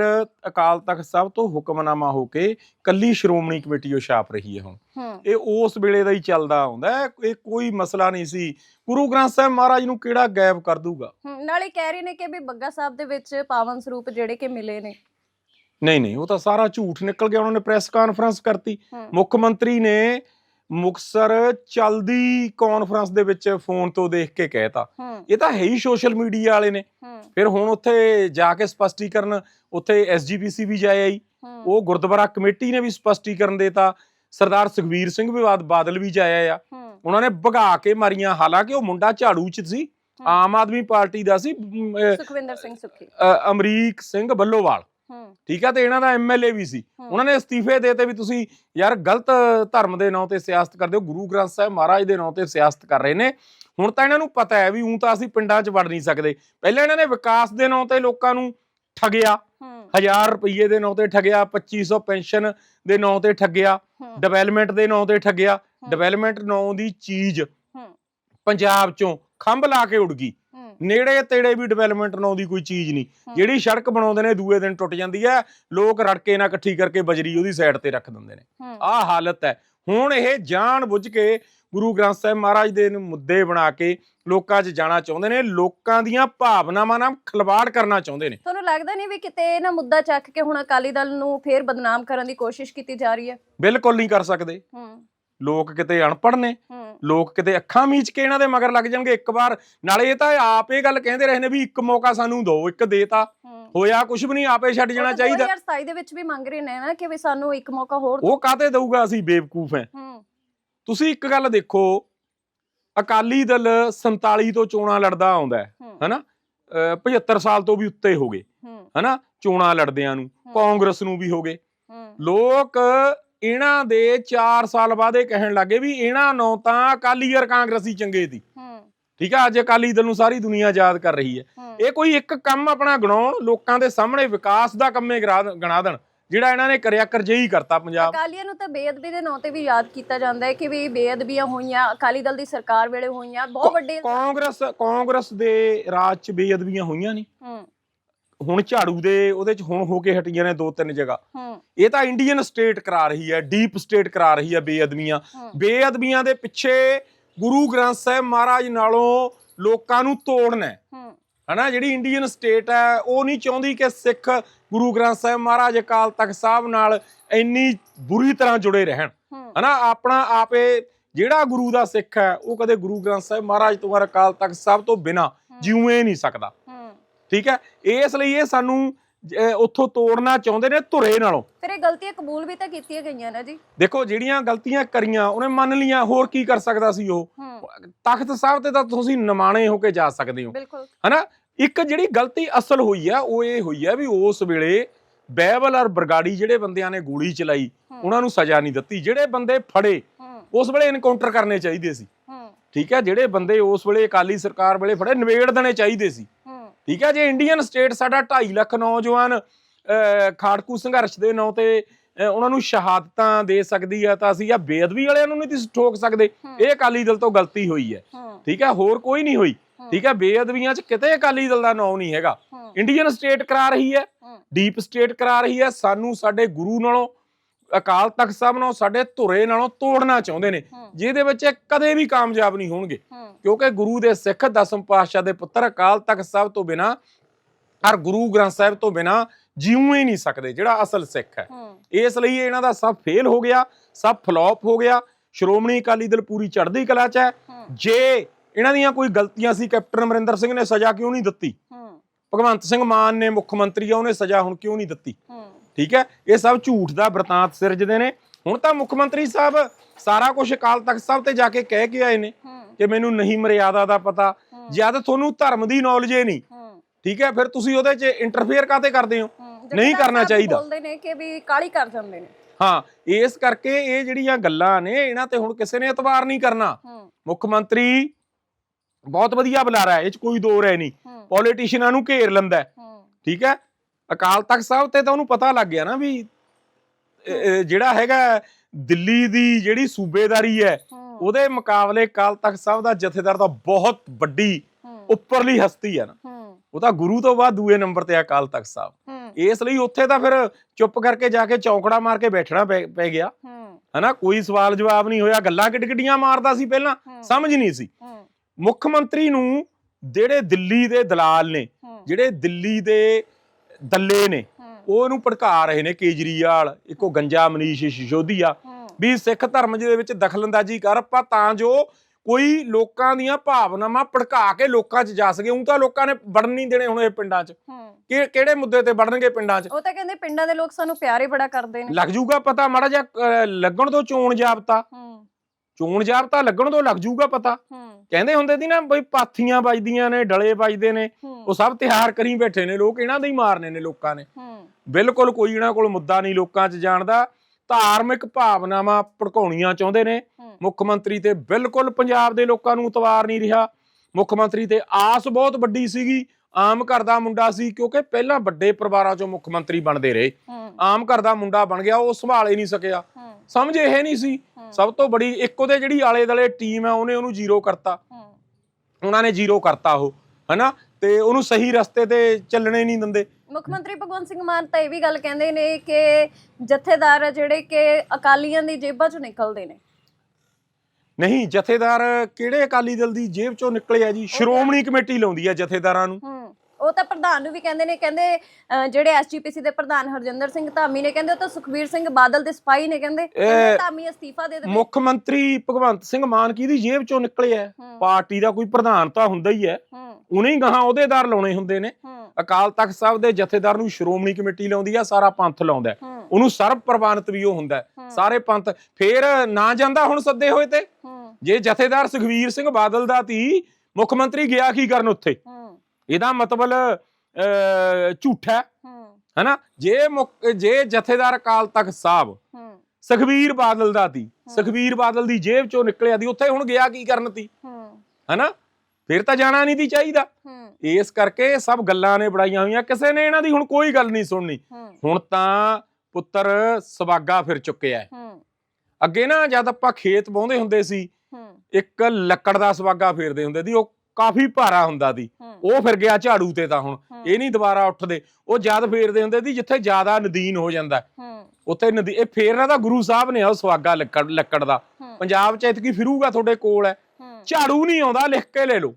ਅਕਾਲ ਤਖਤ ਸਾਹਿਬ ਤੋਂ ਹੁਕਮਨਾਮਾ ਹੋ ਕੇ ਕੱਲੀ ਸ਼੍ਰੋਮਣੀ ਕਮੇਟੀ ਉਹ ਛਾਪ ਰਹੀ ਹੈ ਹੁਣ। ਇਹ ਉਸ ਵੇਲੇ ਦਾ ਹੀ ਚੱਲਦਾ ਆਉਂਦਾ ਇਹ ਕੋਈ ਮਸਲਾ ਨਹੀਂ ਸੀ। ਗੁਰੂ ਗ੍ਰੰਥ ਸਾਹਿਬ ਮਹਾਰਾਜ ਨੂੰ ਕਿਹੜਾ ਗਾਇਬ ਕਰ ਦੂਗਾ ਨਾਲੇ ਕਹਿ ਰਹੇ ਨੇ ਕਿ ਵੀ ਬੱਗਾ ਸਾਹਿਬ ਦੇ ਵਿੱਚ ਪਾਵਨ ਸਰੂਪ ਜਿਹੜੇ ਕਿ ਮਿਲੇ ਨੇ। ਨਹੀਂ ਨਹੀਂ ਉਹ ਤਾਂ ਸਾਰਾ ਝੂਠ ਨਿਕਲ ਗਿਆ ਉਹਨਾਂ ਨੇ ਪ੍ਰੈਸ ਕਾਨਫਰੰਸ ਕਰਤੀ। ਮੁੱਖ ਮੰਤਰੀ ਨੇ ਮੁਕਸਰ ਚਲਦੀ ਕਾਨਫਰੰਸ ਦੇ ਵਿੱਚ ਫੋਨ ਤੋਂ ਦੇਖ ਕੇ ਕਹਿਤਾ ਇਹ ਤਾਂ ਹੈ ਹੀ ਸੋਸ਼ਲ ਮੀਡੀਆ ਵਾਲੇ ਨੇ। ਫਿਰ ਹੁਣ ਉੱਥੇ ਜਾ ਕੇ ਸਪਸ਼ਟੀਕਰਨ ਉੱਥੇ ਐਸਜੀਪੀਸੀ ਵੀ ਜਾਇਆ ਹੀ। ਉਹ ਗੁਰਦੁਆਰਾ ਕਮੇਟੀ ਨੇ ਵੀ ਸਪਸ਼ਟੀਕਰਨ ਦੇਤਾ ਸਰਦਾਰ ਸੁਖਵੀਰ ਸਿੰਘ ਵੀ ਬਾਦ- ਬਾਦਲ ਵੀ ਜਾਇਆ ਆ। ਉਹਨਾਂ ਨੇ ਭਗਾ ਕੇ ਮਾਰੀਆਂ। ਹਾਲਾਂਕਿ ਉਹ ਮੁੰਡਾ ਝਾੜੂ ਚ ਸੀ। ਆਮ ਆਦਮੀ ਪਾਰਟੀ ਦਾ ਸੀ। ਸੁਖਵਿੰਦਰ ਸਿੰਘ ਸੁੱਖੀ। ਅਮਰੀਕ ਸਿੰਘ ਬੱਲੋਵਾਲ। ਠੀਕ ਹੈ ਤੇ ਇਹਨਾਂ ਦਾ ਐਮਐਲਏ ਵੀ ਸੀ। ਉਹਨਾਂ ਨੇ ਅਸਤੀਫੇ ਦੇਤੇ ਵੀ ਤੁਸੀਂ ਯਾਰ ਗਲਤ ਧਰਮ ਦੇ ਨਾਂ ਤੇ ਸਿਆਸਤ ਕਰਦੇ ਹੋ ਗੁਰੂ ਗ੍ਰੰਥ ਸਾਹਿਬ ਮਹਾਰਾਜ ਦੇ ਨਾਂ ਤੇ ਸਿਆਸਤ ਕਰ ਰਹੇ ਨੇ। ਹੁਣ ਤਾਂ ਇਹਨਾਂ ਨੂੰ ਪਤਾ ਹੈ ਵੀ ਉਂ ਤਾਂ ਅਸੀਂ ਪਿੰਡਾਂ 'ਚ ਵੜ ਨਹੀਂ ਸਕਦੇ। ਪਹਿਲਾਂ ਇਹਨਾਂ ਨੇ ਵਿਕਾਸ ਦੇ ਨਾਂ ਤੇ ਲੋਕਾਂ ਨੂੰ ਠੱਗਿਆ ਹੂੰ। 1000 ਰੁਪਏ ਦੇ ਨਾਂ ਤੇ ਠੱਗਿਆ 2500 ਪੈਨਸ਼ਨ ਦੇ ਨਾਂ ਤੇ ਠੱਗਿਆ ਡਿਵੈਲਪਮੈਂਟ ਦੇ ਨਾਂ ਤੇ ਠੱਗਿਆ। ਡਿਵੈਲਪਮੈਂਟ ਨਾਂ ਦੀ ਚੀਜ਼ ਪੰਜਾਬ 'ਚੋਂ ਖੰਭ ਲਾ ਕੇ ਉੱਡ ਗਈ। ਨੇੜੇ ਤੇੜੇ ਵੀ ਡਿਵੈਲਪਮੈਂਟ ਨਾਂ ਦੀ ਕੋਈ ਚੀਜ਼ ਨਹੀਂ। ਜਿਹੜੀ ਸੜਕ ਬਣਾਉਂਦੇ ਨੇ ਦੂਏ ਦਿਨ ਟੁੱਟ ਜਾਂਦੀ ਹੈ ਲੋਕ ਰੜਕੇ ਨਾਲ ਇਕੱਠੀ ਕਰਕੇ ਬਜਰੀ ਉਹਦੀ ਸਾਈਡ ਤੇ ਰੱਖ ਦਿੰਦੇ ਨੇ। ਆਹ ਹਾਲਤ ਹੈ। ਹੁਣ ਇਹ ਜਾਣ ਬੁੱਝ ਕੇ ਗੁਰੂ ਗ੍ਰੰਥ ਸਾਹਿਬ ਮਹਾਰਾਜ ਦੇ ਨੂੰ ਮੁੱਦੇ ਬਣਾ ਕੇ ਲੋਕਾਂ 'ਚ ਜਾਣਾ ਚਾਹੁੰਦੇ ਨੇ ਲੋਕਾਂ ਦੀਆਂ ਭਾਵਨਾਵਾਂ ਨਾਲ ਖਿਲਵਾੜ ਕਰਨਾ ਚਾਹੁੰਦੇ ਨੇ। ਤੁਹਾਨੂੰ ਲੱਗਦਾ ਨਹੀਂ ਵੀ ਕਿਤੇ ਇਹ ਨਾ ਮੁੱਦਾ ਚੱਕ ਕੇ ਹੁਣ ਅਕਾਲੀ ਦਲ ਨੂੰ ਫੇਰ ਬਦਨਾਮ ਕਰਨ ਦੀ ਕੋਸ਼ਿਸ਼ ਕੀਤੀ ਜਾ ਰਹੀ ਹੈ? ਬਿਲਕੁਲ ਨਹੀਂ ਕਰ ਸਕਦੇ। ਹੂੰ। ਲੋਕ ਕਿਤੇ ਅਨਪੜ੍ਹ ਨੇ ਲੋਕ ਕਿਤੇ ਅੱਖਾਂ ਮੀਚ ਕੇ ਇਹਨਾਂ ਦੇ ਮਗਰ ਲੱਗ ਜਾਣਗੇ ਇੱਕ ਵਾਰ। ਨਾਲੇ ਇਹ ਤਾਂ ਆਪ ਇਹ ਗੱਲ ਕਹਿੰਦੇ ਰਹੇ ਨੇ ਵੀ ਇੱਕ ਮੌਕਾ ਸਾਨੂੰ ਦਿਓ ਇੱਕ ਦੇਤਾ। ਹੋਇਆ ਕੁਝ ਵੀ ਨਹੀਂ ਆਪੇ ਛੱਡ ਜਾਣਾ ਚਾਹੀਦਾ। 2027 ਦੇ ਵਿੱਚ ਵੀ ਮੰਗ ਰਹੇ ਨੇ ਨਾ ਕਿ ਵੀ ਸਾਨੂੰ ਇੱਕ ਮੌਕਾ ਹੋਰ ਉਹ ਕਾਤੇ ਦਊਗਾ ਅਸੀਂ ਬੇਵਕੂਫ ਹੈ। ਤੁਸੀਂ ਇੱਕ ਗੱਲ ਦੇਖੋ ਅਕਾਲੀ ਦਲ 47 ਤੋਂ ਚੋਣਾਂ ਲੜਦਾ ਆਉਂਦਾ ਹੈ ਹਨਾ? ਅਹ 75 ਸਾਲ ਤੋਂ ਵੀ ਉੱਤੇ ਹੋ ਗਏ ਹਨਾ? ਚੋਣਾਂ ਲੜਦਿਆਂ ਨੂੰ ਕਾਂਗਰਸ ਨੂੰ ਵੀ ਹੋ ਗਏ। ਲੋਕ ਇਹਨਾਂ ਦੇ 4 ਸਾਲ ਬਾਅਦ ਇਹ ਕਹਿਣ ਲੱਗੇ ਵੀ ਇਹਨਾਂ ਨੂੰ ਤਾਂ ਅਕਾਲੀ ਔਰ ਕਾਂਗਰਸੀ ਚੰਗੇ ਸੀ। ਹੂੰ। ਠੀਕ ਹੈ ਅੱਜ ਅਕਾਲੀ ਦਲ ਨੂੰ ਸਾਰੀ ਦੁਨੀਆ ਯਾਦ ਕਰ ਰਹੀ ਹੈ। ਇਹ ਕੋਈ ਇੱਕ ਕੰਮ ਆਪਣਾ ਗਣਾਉਣ ਲੋਕਾਂ ਦੇ ਸਾਹਮਣੇ ਵਿਕਾਸ ਦਾ ਕੰਮੇ ਗਣਾ ਦੇਣ ਜਿਹੜਾ ਇਹਨਾਂ ਨੇ ਕਰਿਆ ਕਰਜਈ ਕਰਤਾ ਪੰਜਾਬ। ਅਕਾਲੀਆਂ ਨੂੰ ਤਾਂ ਬੇਅਦਬੀ ਦੇ ਨਾਂ ਤੇ ਵੀ ਯਾਦ ਕੀਤਾ ਜਾਂਦਾ ਹੈ ਕਿ ਵੀ ਬੇਅਦਬੀਆਂ ਹੋਈਆਂ ਅਕਾਲੀ ਦਲ ਦੀ ਸਰਕਾਰ ਵੇਲੇ ਹੋਈਆਂ ਬਹੁਤ ਵੱਡੇ ਕਾਂਗਰਸ ਕਾਂਗਰਸ ਦੇ ਰਾਜ ਚ ਬੇਅਦਬੀਆਂ ਹੋਈਆਂ ਨਹੀਂ। ਹੂੰ। ਹੁਣ ਝਾੜੂ ਦੇ ਉਹਦੇ ਚ ਹੁਣ ਹੋ ਕੇ ਹਟੀਆਂ ਨੇ ਦੋ ਤਿੰਨ ਜਗ੍ਹਾ। ਹੂੰ। ਇਹ ਤਾਂ ਇੰਡੀਅਨ ਸਟੇਟ ਕਰਾ ਰਹੀ ਹੈ ਡੀਪ ਸਟੇਟ ਕਰਾ ਰਹੀ ਹੈ ਬੇਅਦਬੀਆਂ। ਹੂੰ। ਬੇਅਦਬੀਆਂ ਦੇ ਪਿੱਛੇ ਗੁਰੂ ਗ੍ਰੰਥ ਸਾਹਿਬ ਮਹਾਰਾਜ ਨਾਲੋਂ ਲੋਕਾਂ ਨੂੰ ਤੋੜਨਾ ਹਨਾ ਜਿਹੜੀ ਇੰਡੀਅਨ ਸਟੇਟ ਹੈ ਉਹ ਨਹੀਂ ਚਾਹੁੰਦੀ ਕਿ ਸਿੱਖ ਗੁਰੂ ਗ੍ਰੰਥ ਸਾਹਿਬ ਮਹਾਰਾਜ ਅਕਾਲ ਤਖਤ ਸਾਹਿਬ ਨਾਲ ਇੰਨੀ ਬੁਰੀ ਤਰ੍ਹਾਂ ਜੁੜੇ ਰਹਿਣ। ਹਨਾ ਆਪਣਾ ਆਪੇ ਜਿਹੜਾ ਗੁਰੂ ਦਾ ਸਿੱਖ ਹੈ ਉਹ ਕਦੇ ਗੁਰੂ ਗ੍ਰੰਥ ਸਾਹਿਬ ਮਹਾਰਾਜ ਤੋਂ ਅਕਾਲ ਤਖਤ ਸਾਹਿਬ ਤੋਂ ਬਿਨਾ ਜਿਉਂ ਨਹੀਂ ਸਕਦਾ। ਠੀਕ ਹੈ? ਇਸ ਲਈ ਇਹ ਸਾਨੂੰ ਉੱਥੋਂ ਤੋੜਨਾ ਚਾਹੁੰਦੇ ਨੇ ਧੁਰੇ ਨਾਲੋਂ। ਫਿਰ ਇਹ ਗਲਤੀਆਂ ਕਬੂਲ ਵੀ ਤਾਂ ਕੀਤੀਆਂ ਗਈਆਂ ਨਾ ਜੀ। ਦੇਖੋ ਜਿਹੜੀਆਂ ਗਲਤੀਆਂ ਕਰੀਆਂ ਉਹਨੇ ਮੰਨ ਲੀਆਂ ਹੋਰ ਕੀ ਕਰ ਸਕਦਾ ਸੀ ਉਹ? ਤਖਤ ਸਾਹਿਬ ਤੇ ਤਾਂ ਤੁਸੀਂ ਨਿਮਾਣੇ ਹੋ ਕੇ ਜਾ ਸਕਦੇ ਹੋ। ਹਨਾ? ਇੱਕ ਜਿਹੜੀ ਗਲਤੀ ਅਸਲ ਹੋਈ ਆ ਉਹ ਇਹ ਹੋਈ ਆ ਵੀ ਉਸ ਵੇਲੇ ਬੈਬਲ ਔਰ ਬਰਗਾੜੀ ਜਿਹੜੇ ਬੰਦਿਆਂ ਨੇ ਗੋਲੀ ਚਲਾਈ। ਉਹਨਾਂ ਨੂੰ ਸਜ਼ਾ ਨਹੀਂ ਦਿੱਤੀ। ਜਿਹੜੇ ਬੰਦੇ ਫੜੇ ਉਸ ਵੇਲੇ ਐਨਕਾਊਂਟਰ ਕਰਨੇ ਚਾਹੀਦੇ ਸੀ। ਠੀਕ ਹੈ? ਜਿਹੜੇ ਬੰਦੇ ਉਸ ਵੇਲੇ ਅਕਾਲੀ ਸਰਕਾਰ ਵੇਲੇ ਫੜੇ ਨਿਬੇੜ ਦੇਣੇ ਚਾਹੀਦੇ ਸੀ। ਠੀਕ ਹੈ ਜੇ ਇੰਡੀਅਨ ਸਟੇਟ ਸਾਡਾ 2.5 ਲੱਖ ਨੌਜਵਾਨ ਖਾੜਕੂ ਸੰਘਰਸ਼ ਦੇ ਨਾਂ ਤੇ ਉਹਨਾਂ ਨੂੰ ਸ਼ਹਾਦਤਾਂ ਦੇ ਸਕਦੀ ਆ ਤਾਂ ਅਸੀਂ ਆ ਬੇਅਦਬੀ ਵਾਲਿਆਂ ਨੂੰ ਨਹੀਂ ਤੁਸੀਂ ਠੋਕ ਸਕਦੇ। ਇਹ ਅਕਾਲੀ ਦਲ ਤੋਂ ਗਲਤੀ ਹੋਈ ਹੈ। ਠੀਕ ਹੈ ਹੋਰ ਕੋਈ ਨਹੀਂ ਹੋਈ। ਠੀਕ ਹੈ ਬੇਅਦਬੀਆਂ 'ਚ ਕਿਤੇ ਅਕਾਲੀ ਦਲ ਦਾ ਨਾਂ ਨਹੀਂ ਹੈਗਾ। ਇੰਡੀਅਨ ਸਟੇਟ ਕਰਾ ਰਹੀ ਹੂੰ ਡੀਪ ਸਟੇਟ ਕਰਾ ਰਹੀ ਹੈ। ਸਾਨੂੰ ਸਾਡੇ ਗੁਰੂ ਨਾਲੋਂ ਅਕਾਲ ਤਖਤ ਸਾਹਿਬ ਨਾਲੋਂ ਸਾਡੇ ਧੁਰੇ ਨਾਲੋਂ ਤੋੜਨਾ ਚਾਹੁੰਦੇ ਨੇ। ਜਿਹਦੇ ਵਿੱਚ ਇਹ ਕਦੇ ਵੀ ਕਾਮਯਾਬ ਨਹੀਂ ਹੋਣਗੇ। ਕਿਉਂਕਿ ਗੁਰੂ ਦੇ ਸਿੱਖ ਦਸਮ ਪਾਤਸ਼ਾਹ ਦੇ ਪੁੱਤਰ ਅਕਾਲ ਤਖਤ ਸਾਹਿਬ ਤੋਂ ਬਿਨਾ ਹਰ ਗੁਰੂ ਗ੍ਰੰਥ ਸਾਹਿਬ ਤੋਂ ਬਿਨਾ ਜਿਉਂ ਹੀ ਨਹੀਂ ਸਕਦੇ ਜਿਹੜਾ ਅਸਲ ਸਿੱਖ ਹੈ। ਇਸ ਲਈ ਇਹਨਾਂ ਦਾ ਸਭ ਫੇਲ ਹੋ ਗਿਆ ਸਭ ਫਲॉप ਹੋ ਗਿਆ। ਸ਼੍ਰੋਮਣੀ ਅਕਾਲੀ ਦਲ ਪੂਰੀ ਚੜ੍ਹਦੀ ਕਲਾ 'ਚ ਹੈ। ਜੇ ਇਹਨਾਂ ਦੀਆਂ ਕੋਈ ਗਲਤੀਆਂ ਸੀ ਕੈਪਟਨ ਅਮਰਿੰਦਰ ਸਿੰਘ ਨੇ ਸਜ਼ਾ ਕਿਉਂ ਨਹੀਂ ਦਿੱਤੀ? ਭਗਵੰਤ ਸਿੰਘ ਮਾਨ ਨੇ ਮੁੱਖ ਮੰਤਰੀ ਆ ਉਹਨੇ ਸਜ਼ਾ ਹੁਣ ਕਿਉਂ ਨਹੀਂ ਦਿੱਤੀ? ਠੀਕ ਹੈ? ਇਹ ਸਭ ਝੂਠ ਦਾ ਬਰਤਾਂਤ ਸਿਰਜਦੇ ਨੇ। ਹੁਣ ਤਾਂ ਮੁੱਖ ਮੰਤਰੀ ਸਾਹਿਬ ਸਾਰਾ ਕੁਝ ਅਕਾਲ ਤਖਤ ਸਾਹਿਬ ਤੇ ਜਾ ਕੇ ਕਹਿ ਕੇ ਆਏ ਨੇ ਕਿ ਮੈਨੂੰ ਨਹੀਂ ਮਰਿਆਦਾ ਦਾ ਪਤਾ। ਜਦ ਤੁਹਾਨੂੰ ਧਰਮ ਦੀ ਨੌਲੇਜ ਹੀ ਨਹੀਂ। ਠੀਕ ਹੈ? ਫਿਰ ਤੁਸੀਂ ਉਹਦੇ 'ਚ ਇੰਟਰਫੇਅਰ ਕਾਤੇ ਕਰਦੇ ਹੋ? ਨਹੀਂ ਕਰਨਾ ਚਾਹੀਦਾ। ਬੋਲਦੇ ਨੇ ਕਿ ਵੀ ਕਾਲੀ ਕਰ ਜਾਂਦੇ ਨੇ। ਹਾਂ ਇਸ ਕਰਕੇ ਇਹ ਜਿਹੜੀਆਂ ਗੱਲਾਂ ਨੇ ਇਹਨਾਂ ਤੇ ਹੁਣ ਕਿਸੇ ਨੇ ਇਤਬਾਰ ਨਹੀਂ ਕਰਨਾ। ਮੁੱਖ ਮੰਤਰੀ ਬਹੁਤ ਵਧੀਆ ਬੁਲਾਰਾ ਹੈ ਇਹ 'ਚ ਕੋਈ ਦੋ ਰਹਿ ਨਹੀਂ। ਪੋਲੀਟੀਸ਼ੀਅਨਾਂ ਨੂੰ ਘੇਰ ਲੈਂਦਾ ਠੀਕ ਹੈ? ਅਕਾਲ ਤਖਤ ਸਾਹਿਬ ਤੇ ਤਾਂ ਉਹਨੂੰ ਪਤਾ ਲੱਗ ਗਿਆ ਨਾ ਵੀ ਜਿਹੜਾ ਹੈਗਾ ਦਿੱਲੀ ਦੀ ਜਿਹੜੀ ਸੂਬੇਦਾਰੀ ਹੈ ਉਹਦੇ ਮੁਕਾਬਲੇ ਅਕਾਲ ਤਖਤ ਸਾਹਿਬ ਦਾ ਜਥੇਦਾਰ ਤਾਂ ਬਹੁਤ ਵੱਡੀ ਉੱਪਰਲੀ ਹਸਤੀ ਹੈ ਨਾ। ਉਹ ਤਾਂ ਗੁਰੂ ਤੋਂ ਬਾਅਦ ਦੂਏ ਨੰਬਰ ਤੇ ਆ ਅਕਾਲ ਤਖਤ ਸਾਹਿਬ। ਇਸ ਲਈ ਉੱਥੇ ਤਾਂ ਫਿਰ ਚੁੱਪ ਕਰਕੇ ਜਾ ਕੇ ਚੌਂਕੜਾ ਮਾਰ ਕੇ ਬੈਠਣਾ ਪੈ ਗਿਆ। ਹਨਾ ਕੋਈ ਸਵਾਲ ਜਵਾਬ ਨਹੀਂ ਹੋਇਆ। ਗੱਲਾਂ ਕਿਟਕਿਟੀਆਂ ਮਾਰਦਾ ਸੀ ਪਹਿਲਾਂ। ਸਮਝ ਨਹੀਂ ਸੀ। ਮੁੱਖ ਮੰਤਰੀ ਨੂੰ ਜਿਹੜੇ ਦਿੱਲੀ ਦੇ ਦਲਾਲ ਨੇ ਜਿਹੜੇ ਦਿੱਲੀ ਦੇ ਦੱਲੇ ਨੇ। ਹੂੰ। ਉਹ ਇਹਨੂੰ ਭੜਕਾ ਰਹੇ ਨੇ ਕੇਜਰੀਵਾਲ ਇੱਕੋ ਗੰਜਾ ਮਨੀਸ਼ ਸਿਸੋਦੀਆ ਵੀ ਸਿੱਖ ਧਰਮ ਦੇ ਵਿੱਚ ਦਖਲਅੰਦਾਜ਼ੀ ਕਰ ਆਪਾਂ ਤਾਂ ਜੋ ਕੋਈ ਲੋਕਾਂ ਦੀਆਂ ਭਾਵਨਾਵਾਂ ਭੜਕਾ ਕੇ ਲੋਕਾਂ 'ਚ ਜਾ ਸਕੇ। ਉਹ ਤਾਂ ਲੋਕਾਂ ਨੇ ਵੜਨ ਨਹੀਂ ਦੇਣੇ ਹੁਣ ਇਹ ਪਿੰਡਾਂ 'ਚ। ਕਿ ਕਿਹੜੇ ਮੁੱਦੇ ਤੇ ਵੜਨਗੇ ਪਿੰਡਾਂ 'ਚ? ਉਹ ਤਾਂ ਕਹਿੰਦੇ ਪਿੰਡਾਂ ਦੇ ਲੋਕ ਸਾਨੂੰ ਪਿਆਰੇ ਬੜਾ ਕਰਦੇ ਨੇ। ਲੱਗ ਜੂਗਾ ਪਤਾ ਮਾੜਾ ਜਿਹਾ ਲੱਗਣ ਤੋਂ ਚੋਣ ਜਾਬਤਾ। ਹੂੰ। ਚੋਣ ਜਾਬਤਾ ਲੱਗਣ ਤੋਂ ਲੱਗ ਜੂਗਾ ਪਤਾ। ਕਹਿੰਦੇ ਹੁੰਦੇ ਸੀ ਨਾ ਬਈ ਪਾਥੀਆਂ ਵੱਜਦੀਆਂ ਨੇ ਡਲੇ ਵੱਜਦੇ ਨੇ। ਉਹ ਸਭ ਤਿਹਾਰ ਕਰੀ ਬੈਠੇ ਨੇ ਲੋਕ ਇਹਨਾਂ ਦੇ ਹੀ ਮਾਰਨੇ ਨੇ ਲੋਕਾਂ ਨੇ। ਬਿਲਕੁਲ ਕੋਈ ਇਹਨਾਂ ਕੋਲ ਮੁੱਦਾ ਨਹੀਂ ਲੋਕਾਂ 'ਚ ਜਾਣਦਾ ਧਾਰਮਿਕ ਭਾਵਨਾਵਾਂ ਭੜਕਾਉਣੀਆਂ ਚਾਹੁੰਦੇ ਨੇ। ਮੁੱਖ ਮੰਤਰੀ ਤੇ ਬਿਲਕੁਲ ਪੰਜਾਬ ਦੇ ਲੋਕਾਂ ਨੂੰ ਉਤਵਾਰ ਨਹੀਂ ਰਿਹਾ। ਮੁੱਖ ਮੰਤਰੀ ਤੇ ਆਸ ਬਹੁਤ ਵੱਡੀ ਸੀਗੀ। ਆਮ ਘਰ ਦਾ ਮੁੰਡਾ ਸੀ ਕਿਉਂਕਿ ਪਹਿਲਾਂ ਵੱਡੇ ਪਰਿਵਾਰਾਂ 'ਚੋਂ ਮੁੱਖ ਮੰਤਰੀ ਬਣਦੇ ਰਹੇ। ਆਮ ਘਰ ਦਾ ਮੁੰਡਾ ਬਣ ਗਿਆ ਉਹ ਸੰਭਾਲ ਨਹੀਂ ਸਕਿਆ। ਸਮਝ ਇਹ ਨਹੀਂ ਸੀ। ਸਭ ਤੋਂ ਬੜੀ ਇੱਕ ਉਹਦੇ ਜਿਹੜੀ ਆਲੇ ਦਲੇ ਟੀਮ ਹੈ ਉਹਨੇ ਉਹਨੂੰ ਜ਼ੀਰੋ ਕਰਤਾ। ਉਹਨਾਂ ਨੇ ਜ਼ੀਰੋ ਕਰਤਾ ਉਹ ਹਨਾ? ਤੇ ਉਹਨੂੰ ਸਹੀ ਰਸਤੇ ਤੇ ਚੱਲਣੇ ਨਹੀਂ ਦਿੰਦੇ। ਮੁੱਖ ਮੰਤਰੀ ਭਗਵੰਤ ਸਿੰਘ ਮਾਨ ਤਾਂ ਇਹ ਵੀ ਗੱਲ ਕਹਿੰਦੇ ਨੇ ਕਿ ਜਥੇਦਾਰ ਜਿਹੜੇ ਕਿ ਅਕਾਲੀਆਂ ਦੀ ਜੇਬਾਂ ਚੋਂ ਨਿਕਲਦੇ ਨੇ। ਨਹੀਂ ਜਥੇਦਾਰ ਕਿਹੜੇ ਅਕਾਲੀ ਦਲ ਦੀ ਜੇਬ ਚੋਂ ਨਿਕਲੇ ਆ ਜੀ? ਸ਼੍ਰੋਮਣੀ ਕਮੇਟੀ ਲਾਉਂਦੀ ਆ ਜਥੇਦਾਰਾਂ ਨੂੰ। ਉਹ ਤਾਂ ਪ੍ਰਧਾਨ ਨੂੰ ਵੀ ਕਹਿੰਦੇ ਨੇ ਕਹਿੰਦੇ ਜਿਹੜੇ ਐਸਜੀਪੀਸੀ ਦੇ ਪ੍ਰਧਾਨ ਹਰਜਿੰਦਰ ਸਿੰਘ ਧਾਮੀ ਨੇ ਕਹਿੰਦੇ ਉਹ ਤਾਂ ਸੁਖਬੀਰ ਸਿੰਘ ਬਾਦਲ ਦੇ ਸਿਪਾਹੀ ਨੇ ਕਹਿੰਦੇ। ਕਹਿੰਦੇ ਧਾਮੀ ਅਸਤੀਫਾ ਦੇ ਦੇਵੇ ਮੁੱਖ ਮੰਤਰੀ ਭਗਵੰਤ ਸਿੰਘ ਮਾਨ ਕੀ ਦੀ ਜੇਬ ਚੋਂ ਨਿਕਲੇ ਆ ਹੂੰ। ਪਾਰਟੀ ਦਾ ਕੋਈ ਪ੍ਰਧਾਨ ਤਾਂ ਹੁੰਦਾ ਹੀ ਹੈ ਹੂੰ। ਉਹਨੇ ਹੀ ਗਾਹਾਂ ਅਹੁਦੇਦਾਰ ਲਾਉਣੇ ਹੁੰਦੇ ਨੇ। ਹੂੰ। ਅਕਾਲ ਤਖਤ ਸਾਹਿਬ ਦੇ ਜਥੇਦਾਰ ਨੂੰ ਸ਼੍ਰੋਮਣੀ ਕਮੇਟੀ ਲਾਉਂਦੀ ਆ ਸਾਰਾ ਪੰਥ ਲਾਉਂਦਾ ਹੈ। ਹੂੰ। ਉਹਨੂੰ ਸਰਬ ਪ੍ਰਵਾਨਿਤ ਵੀ ਉਹ ਹੁੰਦਾ। ਹੂੰ। ਸਾਰੇ ਪੰਥ ਫੇਰ ਨਾ ਜਾਂਦਾ ਹੁਣ ਸੱਦੇ ਹੋਏ ਤੇ? ਹੂੰ। ਜੇ ਜਥੇਦਾਰ ਸੁਖਵੀਰ ਸਿੰਘ ਬਾਦਲ ਦਾ ਤੀ ਮੁੱਖ ਮੰਤਰੀ ਗਿਆ ਕੀ ਕਰਨ ਉੱਥੇ? ਹੂੰ। ਇਹਦਾ ਮਤਲਬ ਝੂਠਾ ਹਨਾ? ਜੇ ਜੇ ਜਥੇਦਾਰ ਅਕਾਲ ਤਖਤ ਸਾਹਿਬ ਸੁਖਵੀਰ ਬਾਦਲ ਦਾ ਤੀ ਸੁਖਵੀਰ ਬਾਦਲ ਦੀ ਜੇਬ ਚੋਂ ਨਿਕਲਿਆ ਦੀ ਉੱਥੇ ਹੁਣ ਗਿਆ ਕੀ ਕਰਨ ਤੀ ਹਨਾ? ਫਿਰ ਤਾਂ ਜਾਣਾ ਨਹੀਂ ਤੀ ਚਾਹੀਦਾ। ਇਸ ਕਰਕੇ ਸਭ ਗੱਲਾਂ ਨੇ ਬੜਾਈਆਂ ਹੋਈਆਂ ਕਿਸੇ ਨੇ ਇਹਨਾਂ ਦੀ ਹੁਣ ਕੋਈ ਗੱਲ ਨਹੀਂ ਸੁਣਨੀ। ਹੁਣ ਤਾਂ ਪੁੱਤਰ ਸਵਾਗਾ ਫਿਰ ਚੁੱਕਿਆ ਅੱਗੇ ਨਾ ਜਦ ਆਪਾਂ ਖੇਤ ਵਾਹੁੰਦੇ ਹੁੰਦੇ ਸੀ ਇੱਕ ਲੱਕੜ ਦਾ ਸਵਾਗਾ ਫੇਰਦੇ ਹੁੰਦੇ ਸੀ ਉਹ ਕਾਫੀ ਭਾਰਾ ਹੁੰਦਾ ਸੀ। ਹੂੰ। ਉਹ ਫਿਰ ਗਿਆ ਝਾੜੂ ਤੇ ਤਾਂ ਹੁਣ। ਇਹ ਨਹੀਂ ਦੁਬਾਰਾ ਉੱਠਦੇ। ਉਹ ਜਦ ਫੇਰਦੇ ਹੁੰਦੇ ਸੀ ਜਿੱਥੇ ਜ਼ਿਆਦਾ ਨਦੀਨ ਹੋ ਜਾਂਦਾ। ਉੱਥੇ ਨਦੀ ਇਹ ਫੇਰਨਾ ਤਾਂ ਗੁਰੂ ਸਾਹਿਬ ਨੇ ਆ ਸਵਾਗਾ ਲੱਕੜ ਲੱਕੜ ਦਾ। ਪੰਜਾਬ ਚ ਇਤਕੀ ਫਿਰੂਗਾ ਤੁਹਾਡੇ ਕੋਲ ਹੈ। ਝਾੜੂ ਨਹੀਂ ਆਉਂਦਾ ਲਿਖ ਕੇ ਲੈ ਲਓ।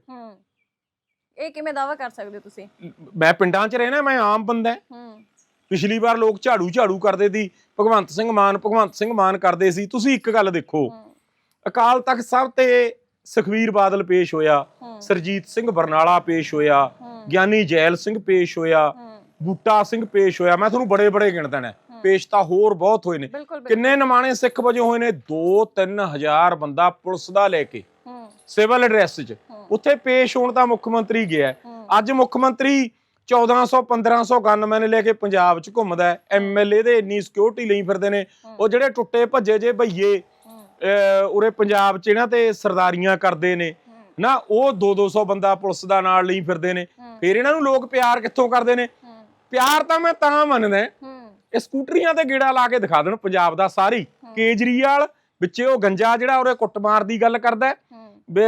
ਇਹ ਕਿਵੇਂ ਦਾਵਾ ਕਰ ਸਕਦੇ ਹੋ ਤੁਸੀਂ? ਮੈਂ ਪਿੰਡਾਂ 'ਚ ਰਹਿਣਾ ਮੈਂ ਆਮ ਬੰਦਾ ਪਿਛਲੀ ਵਾਰ ਲੋਕ ਝਾੜੂ ਝਾੜੂ ਕਰਦੇ ਸੀ। ਭਗਵੰਤ ਸਿੰਘ ਮਾਨ ਭਗਵੰਤ ਸਿੰਘ ਮਾਨ ਕਰਦੇ ਸੀ। ਤੁਸੀਂ ਇੱਕ ਗੱਲ ਦੇਖੋ। ਅਕਾਲ ਤਖਤ ਸਾਹਿਬ ਤੇ ਸੁਖਵੀਰ ਬਾਦਲ ਪੇਸ਼ ਹੋਇਆ ਸਰਜੀਤ ਸਿੰਘ ਬਰਨਾਲਾ ਪੇਸ਼ ਹੋਇਆ ਗਿਆਨੀ ਜੈਲ ਸਿੰਘ ਪੇਸ਼ ਹੋਇਆ ਬੂਟਾ ਸਿੰਘ ਪੇਸ਼ ਹੋਇਆ। ਮੈਂ ਤੁਹਾਨੂੰ ਬੜੇ ਬੜੇ ਗਿਣਦਾ ਨੇ। ਪੇਸ਼ ਤਾਂ ਹੋਰ ਬਹੁਤ ਹੋਏ ਨੇ। ਕਿੰਨੇ ਨਮਾਣੇ ਸਿੱਖ ਵਜੋਂ ਹੋਏ ਨੇ? 2-3 ਹਜ਼ਾਰ ਬੰਦਾ ਪੁਲਿਸ ਦਾ ਲੈ ਕੇ। ਸਿਵਲ ਐਡਰੈਸ 'ਚ। ਉੱਥੇ ਪੇਸ਼ ਹੋਣ ਦਾ ਮੁੱਖ ਮੰਤਰੀ ਗਿਆ। ਅੱਜ ਮੁੱਖ ਮੰਤਰੀ 1400 1500 ਗਨਮੈਨ ਲੈ ਕੇ ਪੰਜਾਬ 'ਚ ਘੁੰਮਦਾ ਐਮਐਲਏ ਦੇ ਇੰਨੀ ਸਿਕਿਉਰਿਟੀ ਲਈ ਫਿਰਦੇ ਨੇ। ਉਹ ਜਿਹੜੇ ਟੁੱਟੇ ਭੱਜੇ ਜੇ ਭਈਏ ਉਰੇ ਪੰਜਾਬ 'ਚ ਇਹਨਾਂ ਤੇ ਸਰਦਾਰੀਆਂ ਕਰਦੇ ਨੇ। ਨਾ ਉਹ 2-200 ਬੰਦਾ ਪੁਲਿਸ ਦਾ ਨਾਲ ਲਈ ਫਿਰਦੇ ਨੇ। ਫਿਰ ਇਹਨਾਂ ਨੂੰ ਲੋਕ ਪਿਆਰ ਕਿੱਥੋਂ ਕਰਦੇ ਨੇ? ਪਿਆਰ ਤਾਂ ਮੈਂ ਤਾਂ ਮੰਨਦਾ। ਇਹ ਸਕੂਟਰੀਆਂ ਤੇ ਗੇੜਾ ਲਾ ਕੇ ਦਿਖਾ ਦੇਣ ਪੰਜਾਬ ਦਾ ਸਾਰੀ। ਕੇਜਰੀਵਾਲ ਵਿੱਚੇ ਉਹ ਗੰਜਾ ਜਿਹੜਾ ਉਰੇ ਕੁੱਟਮਾਰ ਦੀ ਗੱਲ ਕਰਦਾ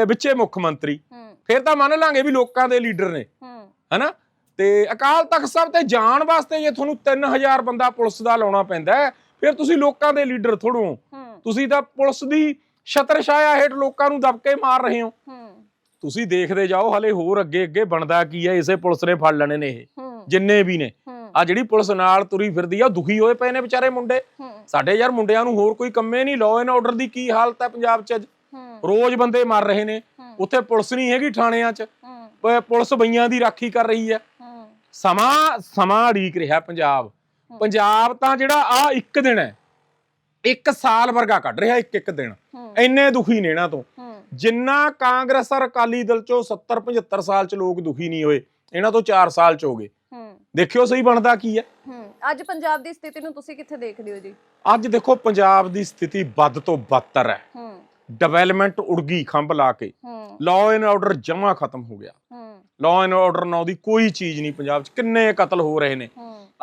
ਵਿੱਚੇ ਮੁੱਖ ਮੰਤਰੀ। ਫਿਰ ਤਾਂ ਮੰਨ ਲਾਂਗੇ ਵੀ ਲੋਕਾਂ ਦੇ ਲੀਡਰ ਨੇ। ਹਨਾ? ਤੇ ਅਕਾਲ ਤਖਤ ਸਾਹਿਬ ਤੇ ਜਾਣ ਵਾਸਤੇ ਜੇ ਤੁਹਾਨੂੰ 3000 ਬੰਦਾ ਪੁਲਿਸ ਦਾ ਲਾਉਣਾ ਪੈਂਦਾ ਫਿਰ ਤੁਸੀਂ ਲੋਕਾਂ ਦੇ ਲੀਡਰ ਥੋੜੋ ਤੁਸੀਂ ਤਾਂ ਪੁਲਿਸ ਦੀ ਛਤਰ ਛਾਇਆ ਹੇਠ ਲੋਕਾਂ ਨੂੰ ਦਬਕੇ ਮਾਰ ਰਹੇ ਹੋ। ਤੁਸੀਂ ਦੇਖਦੇ ਜਾਓ ਹਲੇ ਹੋਰ ਅੱਗੇ ਅੱਗੇ ਬਣਦਾ ਕੀ ਹੈ ਇਸੇ ਪੁਲਿਸ ਨੇ ਫੜ ਲੈਣੇ ਨੇ ਇਹ। ਜਿੰਨੇ ਵੀ ਨੇ। ਆ ਜਿਹੜੀ ਪੁਲਿਸ ਨਾਲ ਤੁਰੀ ਫਿਰਦੀ ਆ ਦੁਖੀ ਹੋਏ ਪਏ ਨੇ ਵਿਚਾਰੇ ਮੁੰਡੇ। ਸਾਡੇ ਯਾਰ ਮੁੰਡਿਆਂ ਨੂੰ ਹੋਰ ਕੋਈ ਕੰਮੇ ਨਹੀਂ ਲਾਅ ਐਂਡ ਆਰਡਰ ਦੀ ਕੀ ਹਾਲਤ ਹੈ ਪੰਜਾਬ 'ਚ ਅੱਜ? ਰੋਜ਼ ਬੰਦੇ ਮਰ ਰਹੇ ਨੇ। ਉੱਥੇ ਪੁਲਿਸ ਨਹੀਂ ਹੈਗੀ ਥਾਣਿਆਂ 'ਚ। ਪੁਲਿਸ ਬਈਆਂ ਦੀ ਰਾਖੀ ਕਰ ਰਹੀ ਹੈ। ਸਮਾਂ ਸਮਾਂ ਅੜੀਕ ਰਿਹਾ ਪੰਜਾਬ। ਪੰਜਾਬ ਤਾਂ ਜਿਹੜਾ ਆ ਇੱਕ ਦਿਨ ਹੈ ਇੱਕ ਸਾਲ ਵਰਗਾ ਕੱਢ ਰਿਹਾ ਇੱਕ ਇੱਕ ਦਿਨ। ਇੰਨੇ ਦੁਖੀ ਨੇ ਇਹਨਾਂ ਤੋਂ। ਜਿੰਨਾ ਕਾਂਗਰਸ ਔਰ ਅਕਾਲੀ ਦਲ ਚੋਂ 70 75 ਸਾਲ ਚ ਲੋਕ ਦੁਖੀ ਨਹੀਂ ਹੋਏ ਇਹਨਾਂ ਤੋਂ 4 ਸਾਲ ਚ ਹੋ ਗਏ। ਦੇਖਿਓ ਸਹੀ ਬਣਦਾ ਕੀ ਹੈ। ਅੱਜ ਪੰਜਾਬ ਦੀ ਸਥਿਤੀ ਨੂੰ ਤੁਸੀਂ ਕਿੱਥੇ ਦੇਖਦੇ ਹੋ ਜੀ? ਅੱਜ ਦੇਖੋ ਪੰਜਾਬ ਦੀ ਸਥਿਤੀ ਵੱਧ ਤੋਂ ਬੱਤਰ ਹੈ। ਡਿਵੈਲਪਮੈਂਟ ਉੜ ਗਈ ਖੰਭ ਲਾ ਕੇ। ਲਾਅ ਐਂਡ ਆਰਡਰ ਜਮਾ ਖਤਮ ਹੋ ਗਿਆ। ਲਾਅ ਐਂਡ ਆਰਡਰ ਨਾਂ ਦੀ ਕੋਈ ਚੀਜ਼ ਨਹੀਂ ਪੰਜਾਬ 'ਚ। ਕਿੰਨੇ ਕਤਲ ਹੋ ਰਹੇ ਨੇ।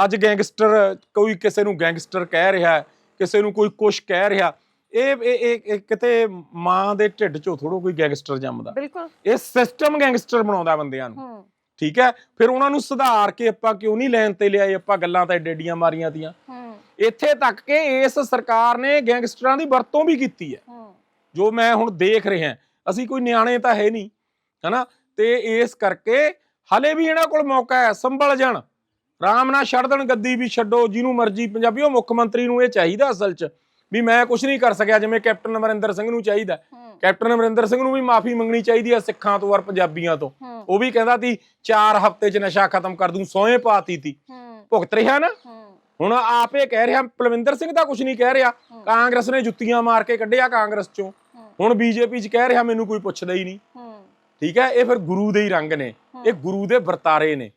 ਅੱਜ ਗੈਂਗਸਟਰ ਕੋਈ ਕਿਸੇ ਨੂੰ ਗੈਂਗਸਟਰ ਕਹਿ ਰਿਹਾ ਹੈ, ਕਿਸੇ ਨੂੰ ਕੋਈ ਕੁਛ ਕਹਿ ਰਿਹਾ ਇਹ ਇਹ- ਇਹ ਕਿਤੇ ਮਾਂ ਦੇ ਢਿੱਡ 'ਚੋਂ ਥੋੜੋ ਕੋਈ ਗੈਂਗਸਟਰ ਜੰਮਦਾ। ਬਿਲਕੁਲ। ਇਹ ਸਿਸਟਮ ਗੈਂਗਸਟਰ ਬਣਾਉਂਦਾ ਬੰਦਿਆਂ ਨੂੰ। ਠੀਕ ਹੈ? ਫਿਰ ਉਹਨਾਂ ਨੂੰ ਸੁਧਾਰ ਕੇ ਆਪਾਂ ਕਿਉਂ ਨਹੀਂ ਲੈਣ ਤੇ ਲਿਆਏ? ਆਪਾਂ ਗੱਲਾਂ ਤਾਂ ਏਡੀਆਂ ਮਾਰੀਆਂ ਤੀਆਂ। ਇੱਥੇ ਤੱਕ ਕਿ ਇਸ ਸਰਕਾਰ ਨੇ ਗੈਂਗਸਟਰਾਂ ਦੀ ਵਰਤੋਂ ਵੀ ਕੀਤੀ ਹੈ। ਹੂੰ। ਜੋ ਮੈਂ ਹੁਣ ਦੇਖ ਰਿਹਾ ਅਸੀਂ ਕੋਈ ਨਿਆਣੇ ਤਾਂ ਹੈ ਨਹੀਂ। ਹਨਾ? ਤੇ ਇਸ ਕਰਕੇ ਹਲੇ ਵੀ ਇਹਨਾਂ ਕੋਲ ਮੌਕਾ ਹੈ। ਸੰਭਲ ਜਾਣ। ਰਾਮ ਨਾਲ ਛੱਡ ਦੇਣ ਗੱਦੀ ਵੀ ਛੱਡੋ ਜਿਹਨੂੰ ਮਰਜ਼ੀ ਪੰਜਾਬੀ ਉਹ ਮੁੱਖ ਮੰਤਰੀ ਨੂੰ ਇਹ ਚਾਹੀਦਾ ਅਸਲ 'ਚ ਵੀ ਮੈਂ ਕੁਝ ਨਹੀਂ ਕਰ ਸਕਿਆ ਜਿਵੇਂ ਕੈਪਟਨ ਅਮਰਿੰਦਰ ਸਿੰਘ ਨੂੰ ਚਾਹੀਦਾ। ਕੈਪਟਨ ਅਮਰਿੰਦਰ ਸਿੰਘ ਨੂੰ ਵੀ ਮਾਫੀ ਮੰਗਣੀ ਚਾਹੀਦੀ ਹੈ ਸਿੱਖਾਂ ਤੋਂ ਔਰ ਪੰਜਾਬੀਆਂ ਤੋਂ। ਉਹ ਵੀ ਕਹਿੰਦਾ ਸੀ 4 ਹਫ਼ਤੇ 'ਚ ਨਸ਼ਾ ਖਤਮ ਕਰ ਦੂੰ ਸੋਹੇ ਪਾਤੀ ਤੀ। ਭੁਗਤ ਰਿਹਾ ਨਾ? ਹੁਣ ਆਪੇ ਕਹਿ ਰਿਹਾ ਪਲਵਿੰਦਰ ਸਿੰਘ ਤਾਂ ਕੁਝ ਨਹੀਂ ਕਹਿ ਰਿਹਾ। ਕਾਂਗਰਸ ਨੇ ਜੁੱਤੀਆਂ ਮਾਰ ਕੇ ਕੱਢਿਆ ਕਾਂਗਰਸ 'ਚੋਂ। ਹੁਣ ਬੀਜੇਪੀ 'ਚ ਕਹਿ ਰਿਹਾ ਮੈਨੂੰ ਕੋਈ ਪੁੱਛਦਾ ਹੀ ਨਹੀਂ। ਠੀਕ ਹੈ ਇਹ ਫਿਰ ਗੁਰੂ ਦੇ ਹੀ ਰੰਗ ਨੇ। ਇਹ ਗੁਰੂ ਦੇ ਵਰਤਾਰੇ ਨੇ।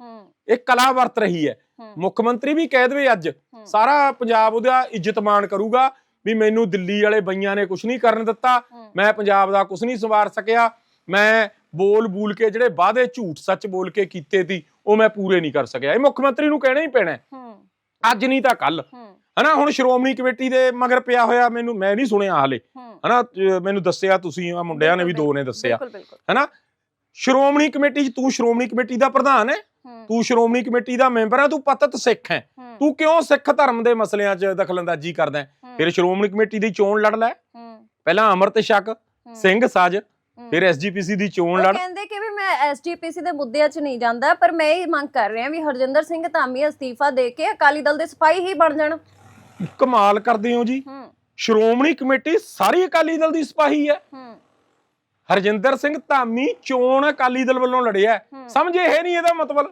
ਇਹ ਕਲਾ ਵਰਤ ਰਹੀ ਹੈ। ਮੁੱਖ ਮੰਤਰੀ ਵੀ ਕਹਿ ਦੇਵੇ ਅੱਜ ਸਾਰਾ ਪੰਜਾਬ ਉਹਦਾ ਇੱਜ਼ਤ ਮਾਣ ਕਰੂਗਾ ਵੀ ਮੈਨੂੰ ਦਿੱਲੀ ਵਾਲੇ ਬਈਆਂ ਨੇ ਕੁਝ ਨਹੀਂ ਕਰਨ ਦਿੱਤਾ। ਮੈਂ ਪੰਜਾਬ ਦਾ ਕੁਝ ਨਹੀਂ ਸਵਾਰ ਸਕਿਆ ਮੈਂ ਬੋਲ ਬੂਲ ਕੇ ਜਿਹੜੇ ਵਾਅਦੇ ਝੂਠ ਸੱਚ ਬੋਲ ਕੇ ਕੀਤੇ ਸੀ ਉਹ ਮੈਂ ਪੂਰੇ ਨਹੀਂ ਕਰ ਸਕਿਆ। ਇਹ ਮੁੱਖ ਮੰਤਰੀ ਨੂੰ ਕਹਿਣਾ ਹੀ ਪੈਣਾ ਅੱਜ ਨਹੀਂ ਤਾਂ ਕੱਲ ਹਨਾ ਹੁਣ ਸ਼੍ਰੋਮਣੀ ਕਮੇਟੀ ਦੇ ਮਗਰ ਪਿਆ ਹੋਇਆ ਮੈਨੂੰ ਮੈਂ ਨਹੀਂ ਸੁਣਿਆ ਹਾਲੇ। ਹਨਾ ਮੈਨੂੰ ਦੱਸਿਆ ਤੁਸੀਂ ਆ ਮੁੰਡਿਆਂ ਨੇ ਵੀ ਦੋ ਨੇ ਦੱਸਿਆ। ਹਨਾ ਸ਼੍ਰੋਮਣੀ ਕਮੇਟੀ 'ਚ ਤੂੰ ਸ਼੍ਰੋਮਣੀ ਕਮੇਟੀ ਦਾ ਪ੍ਰਧਾਨ ਹੂੰ। ਤੂੰ ਸ਼੍ਰੋਮਣੀ ਕਮੇਟੀ ਦਾ ਮੈਂਬਰ ਹੈ ਤੂੰ ਪਤਤ ਸਿੱਖ ਹੈ। ਤੂੰ ਕਿਉਂ ਸਿੱਖ ਧਰਮ ਦੇ ਮਸਲਿਆਂ 'ਚ ਦਖਲਅੰਦਾਜ਼ੀ ਕਰਦਾ ਫਿਰ ਸ਼੍ਰੋਮਣੀ ਕਮੇਟੀ ਦੀ ਚੋਣ ਲੜ ਲੈ। ਪਹਿਲਾਂ ਅਮਰਤ ਹੂੰ, ਸਿੰਘ ਸਾਜ। ਫਿਰ ਐਸਜੀਪੀਸੀ ਦੀ ਚੋਣ ਲੜ। ਕਹਿੰਦੇ ਕਿ ਵੀ ਮੈਂ ਐਸਜੀਪੀਸੀ ਦੇ ਮੁੱਦਿਆਂ 'ਚ ਨਹੀਂ ਜਾਂਦਾ ਪਰ ਮੈਂ ਇਹ ਮੰਗ ਕਰ ਰਿਹਾ ਵੀ ਹਰਜਿੰਦਰ ਸਿੰਘ ਧਾਮੀ ਅਸਤੀਫਾ ਦੇ ਕੇ ਅਕਾਲੀ ਦਲ ਦੇ ਸਿਪਾਹੀ ਹੀ ਬਣ ਜਾਣ। ਕਮਾਲ ਕਰਦੇ ਹੋ ਜੀ। ਸ਼੍ਰੋਮਣੀ ਕਮੇਟੀ ਸਾਰੀ ਅਕਾਲੀ ਦਲ ਦੀ ਸਿਪਾਹੀ ਹੂੰ। ਹਰਜਿੰਦਰ ਸਿੰਘ ਧਾਮੀ ਚੋਣ ਅਕਾਲੀ ਦਲ ਵੱਲੋਂ ਲੜਿਆ। ਸਮਝੇ ਇਹ ਨਹੀਂ ਇਹਦਾ ਮਤਲਬ?